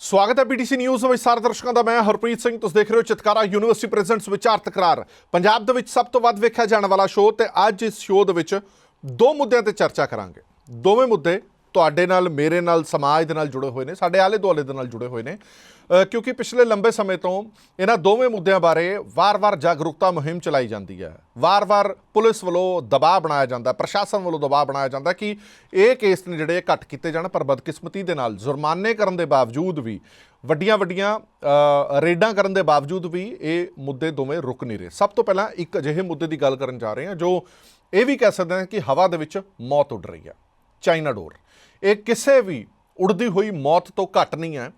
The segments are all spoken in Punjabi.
ਸਵਾਗਤ ਹੈ ਪੀਟੀਸੀ ਨਿਊਜ਼ ਵਿੱਚ ਸਾਰੇ ਦਰਸ਼ਕਾਂ ਦਾ, ਮੈਂ ਹਰਪ੍ਰੀਤ ਸਿੰਘ। ਤੁਸੀਂ ਦੇਖ ਰਹੇ ਹੋ ਚਿਤਕਾਰਾ ਯੂਨੀਵਰਸਿਟੀ ਪ੍ਰੈਜ਼ੈਂਟਸ ਵਿਚਾਰ ਤਕਰਾਰ ਪੰਜਾਬ ਦੇ ਵਿੱਚ ਸਭ ਤੋਂ ਵੱਧ ਵੇਖਿਆ ਜਾਣ ਵਾਲਾ ਸ਼ੋਅ ਤੇ ਅੱਜ ਇਸ ਸ਼ੋਅ ਦੇ ਵਿੱਚ ਦੋ ਮੁੱਦਿਆਂ ਤੇ ਚਰਚਾ ਕਰਾਂਗੇ। ਦੋਵੇਂ ਮੁੱਦੇ ਤੁਹਾਡੇ ਨਾਲ, ਮੇਰੇ ਨਾਲ, ਸਮਾਜ ਦੇ ਨਾਲ ਜੁੜੇ ਹੋਏ ਨੇ, ਸਾਡੇ ਆਲੇ ਦੁਆਲੇ ਦੇ ਨਾਲ ਜੁੜੇ ਹੋਏ ਨੇ। ਕਿਉਂਕਿ ਪਿਛਲੇ ਲੰਬੇ ਸਮੇਂ ਤੋਂ ਇਹਨਾਂ ਦੋਵੇਂ ਮੁੱਦਿਆਂ ਬਾਰੇ ਵਾਰ-ਵਾਰ ਜਾਗਰੂਕਤਾ ਮੁਹਿੰਮ ਚਲਾਈ ਜਾਂਦੀ ਹੈ। ਵਾਰ-ਵਾਰ ਪੁਲਿਸ ਵੱਲੋਂ ਦਬਾਅ ਬਣਾਇਆ ਜਾਂਦਾ, ਪ੍ਰਸ਼ਾਸਨ ਵੱਲੋਂ ਦਬਾਅ ਬਣਾਇਆ ਜਾਂਦਾ ਕਿ ਇਹ ਕੇਸ ਨੇ ਜਿਹੜੇ ਘੱਟ ਕੀਤੇ ਜਾਣ, ਪਰ ਬਦਕਿਸਮਤੀ ਦੇ ਨਾਲ, ਜੁਰਮਾਨੇ ਕਰਨ ਦੇ ਬਾਵਜੂਦ ਵੀ, ਵੱਡੀਆਂ-ਵੱਡੀਆਂ ਰੇਡਾਂ ਕਰਨ ਦੇ ਬਾਵਜੂਦ ਵੀ ਇਹ ਮੁੱਦੇ ਦੋਵੇਂ ਰੁਕ ਨਹੀਂ ਰਹੇ। ਸਭ ਤੋਂ ਪਹਿਲਾਂ ਇੱਕ ਅਜਿਹੇ ਮੁੱਦੇ ਦੀ ਗੱਲ ਕਰਨ ਜਾ ਰਹੇ ਹਾਂ, ਜੋ ਇਹ ਵੀ ਕਹਿ ਸਕਦੇ ਹਾਂ ਕਿ ਹਵਾ ਦੇ ਵਿੱਚ ਮੌਤ ਉੱਡ ਰਹੀ ਹੈ। ਚਾਈਨਾ ਡੋਰ। ਇਹ ਕਿਸੇ ਵੀ ਉੜਦੀ ਹੋਈ ਮੌਤ ਤੋਂ ਘੱਟ ਨਹੀਂ ਹੈ।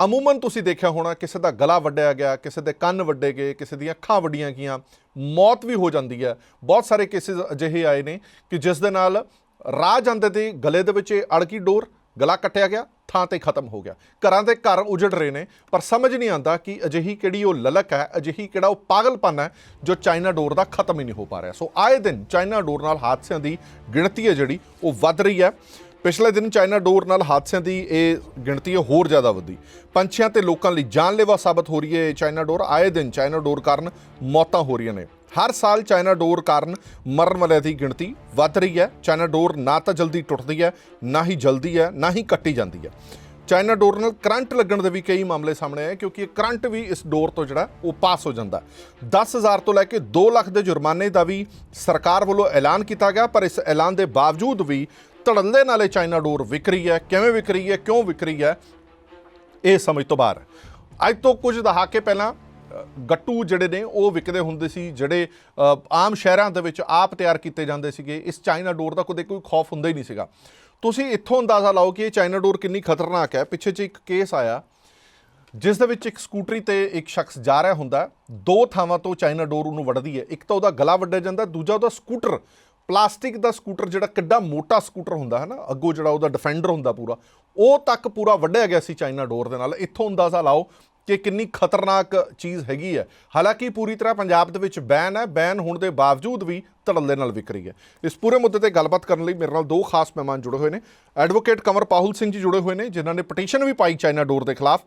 ਅਮੂਮਨ ਤੁਸੀਂ ਦੇਖਿਆ ਹੋਣਾ, ਕਿਸੇ ਦਾ ਗਲਾ ਵੱਢਿਆ ਗਿਆ, ਕਿਸੇ ਦੇ ਕੰਨ ਵੱਡੇ ਗਏ, ਕਿਸੇ ਦੀਆਂ ਅੱਖਾਂ ਵੱਡੀਆਂ ਗਈਆਂ, ਮੌਤ ਵੀ ਹੋ ਜਾਂਦੀ ਹੈ। ਬਹੁਤ ਸਾਰੇ ਕੇਸਿਸ ਅਜਿਹੇ ਆਏ ਨੇ ਕਿ ਜਿਸ ਦੇ ਨਾਲ ਰਾਹ ਜਾਂਦੇ ਦੇ ਗਲੇ ਦੇ ਵਿੱਚ ਇਹ ਅੜਕੀ ਡੋਰ, ਗਲਾ ਕੱਟਿਆ ਗਿਆ ਥਾਂ ਤੇ ਖਤਮ ਹੋ ਗਿਆ। ਘਰਾਂ ਦੇ ਘਰ ਉਜੜ ਰਹੇ ਨੇ, ਪਰ ਸਮਝ ਨਹੀਂ ਆਉਂਦਾ ਕਿ ਅਜਿਹੀ ਕਿਹੜੀ ਉਹ ਲਲਕ ਹੈ, ਅਜਿਹੀ ਕਿਹੜਾ ਉਹ ਪਾਗਲਪਨ ਹੈ, ਜੋ ਚਾਈਨਾ ਡੋਰ ਦਾ ਖਤਮ ਹੀ ਨਹੀਂ ਹੋ ਪਾ ਰਿਹਾ। ਸੋ ਆਏ ਦਿਨ ਚਾਈਨਾ ਡੋਰ ਨਾਲ ਹਾਦਸਿਆਂ ਦੀ ਗਿਣਤੀ ਹੈ ਜਿਹੜੀ, ਉਹ ਵੱਧ ਰਹੀ ਹੈ। ਪਿਛਲੇ ਦਿਨ ਚਾਈਨਾ ਡੋਰ ਨਾਲ ਹਾਦਸਿਆਂ ਦੀ ਇਹ ਗਿਣਤੀ ਹੈ ਹੋਰ ਜ਼ਿਆਦਾ ਵਧੀ। ਪੰਛੀਆਂ ਤੇ ਲੋਕਾਂ ਲਈ ਜਾਨਲੇਵਾ ਸਾਬਤ ਹੋ ਰਹੀ ਹੈ ਇਹ ਚਾਈਨਾ ਡੋਰ। ਆਏ ਦਿਨ ਚਾਈਨਾ ਡੋਰ ਕਾਰਨ ਮੌਤਾਂ ਹੋ ਰਹੀਆਂ ਨੇ। ਹਰ ਸਾਲ ਚਾਈਨਾ ਡੋਰ ਕਾਰਨ ਮਰਨ ਵਾਲਿਆਂ ਦੀ ਗਿਣਤੀ ਵੱਧ ਰਹੀ ਹੈ। ਚਾਈਨਾ ਡੋਰ ਨਾ ਤਾਂ ਜਲਦੀ ਟੁੱਟਦੀ ਹੈ, ਨਾ ਹੀ ਜਲਦੀ ਹੈ, ਨਾ ਹੀ ਕੱਟੀ ਜਾਂਦੀ ਹੈ। ਚਾਈਨਾ ਡੋਰ ਨਾਲ ਕਰੰਟ ਲੱਗਣ ਦੇ ਵੀ ਕਈ ਮਾਮਲੇ ਸਾਹਮਣੇ ਆਏ, ਕਿਉਂਕਿ ਇਹ ਕਰੰਟ ਵੀ ਇਸ ਡੋਰ ਤੋਂ ਜਿਹੜਾ ਉਹ ਪਾਸ ਹੋ ਜਾਂਦਾ 10000 ਤੋਂ ਲੈ ਕੇ 2 ਲੱਖ ਦੇ ਜੁਰਮਾਨੇ ਦਾ ਵੀ ਸਰਕਾਰ ਵੱਲੋਂ ਐਲਾਨ ਕੀਤਾ ਗਿਆ, ਪਰ ਇਸ ਐਲਾਨ ਦੇ ਬਾਵਜੂਦ ਵੀ ਧੜੱਲੇ ਨਾਲੇ ਚਾਈਨਾ ਡੋਰ ਵਿਕ ਰਹੀ ਹੈ। ਕਿਵੇਂ ਵਿਕ ਰਹੀ ਹੈ, ਕਿਉਂ ਵਿਕ ਰਹੀ ਹੈ, ਇਹ ਸਮਝ ਤੋਂ ਬਾਹਰ। ਅੱਜ ਤੋਂ ਕੁਝ ਦਹਾਕੇ ਪਹਿਲਾਂ ਗੱਟੂ ਜਿਹੜੇ ਨੇ, ਉਹ ਵਿਕਦੇ ਹੁੰਦੇ ਸੀ, ਜਿਹੜੇ ਆਮ ਸ਼ਹਿਰਾਂ ਦੇ ਵਿੱਚ ਆਪ ਤਿਆਰ ਕੀਤੇ ਜਾਂਦੇ ਸੀਗੇ। ਇਸ ਚਾਈਨਾ ਡੋਰ ਦਾ ਕਦੇ ਕੋਈ ਖੌਫ ਹੁੰਦਾ ਹੀ ਨਹੀਂ ਸੀਗਾ। ਤੁਸੀਂ ਇੱਥੋਂ ਅੰਦਾਜ਼ਾ ਲਾਓ ਕਿ ਇਹ ਚਾਈਨਾ ਡੋਰ ਕਿੰਨੀ ਖਤਰਨਾਕ ਹੈ। ਪਿੱਛੇ 'ਚ ਇੱਕ ਕੇਸ ਆਇਆ, ਜਿਸ ਦੇ ਵਿੱਚ ਇੱਕ ਸਕੂਟਰੀ ਤੇ ਇੱਕ ਸ਼ਖਸ ਜਾ ਰਿਹਾ ਹੁੰਦਾ। ਦੋ ਥਾਵਾਂ ਤੋਂ ਚਾਈਨਾ ਡੋਰ ਉਹਨੂੰ ਵੱਢਦੀ ਹੈ। ਇੱਕ ਤਾਂ ਉਹਦਾ ਗਲਾ ਵੱਢਿਆ ਜਾਂਦਾ, ਦੂਜਾ ਉਹਦਾ ਸਕੂਟਰ, ਪਲਾਸਟਿਕ ਦਾ ਸਕੂਟਰ ਜਿਹੜਾ ਕਿੱਡਾ ਮੋਟਾ ਸਕੂਟਰ ਹੁੰਦਾ ਹੈ ਨਾ, ਅੱਗੋਂ ਜਿਹੜਾ ਉਹਦਾ ਡਿਫੈਂਡਰ ਹੁੰਦਾ ਪੂਰਾ, ਉਹ ਤੱਕ ਪੂਰਾ ਵੱਢਿਆ ਗਿਆ ਸੀ ਚਾਈਨਾ ਡੋਰ ਦੇ ਨਾਲ। ਇੱਥੋਂ ਅੰਦਾਜ਼ਾ ਲਾਓ ਕਿ ਕਿੰਨੀ ਖਤਰਨਾਕ ਚੀਜ਼ ਹੈਗੀ ਹੈ। ਹਾਲਾਂਕਿ ਪੂਰੀ ਤਰ੍ਹਾਂ ਪੰਜਾਬ ਦੇ ਵਿੱਚ ਬੈਨ ਹੈ। ਬੈਨ ਹੋਣ ਦੇ ਬਾਵਜੂਦ ਵੀ ਧੜੱਲੇ ਨਾਲ ਵਿਕ ਰਹੀ ਹੈ। ਇਸ ਪੂਰੇ ਮੁੱਦੇ ਤੇ ਗੱਲਬਾਤ ਕਰਨ ਲਈ ਮੇਰੇ ਨਾਲ ਦੋ ਖਾਸ ਮਹਿਮਾਨ ਜੁੜੇ ਹੋਏ ਨੇ। ਐਡਵੋਕੇਟ ਕੰਵਰ ਪਾਹੁਲ ਸਿੰਘ ਜੀ ਜੁੜੇ ਹੋਏ ਨੇ, ਜਿਨ੍ਹਾਂ ਨੇ ਪਟੀਸ਼ਨ ਵੀ ਪਾਈ ਚਾਈਨਾ ਡੋਰ ਦੇ ਖਿਲਾਫ।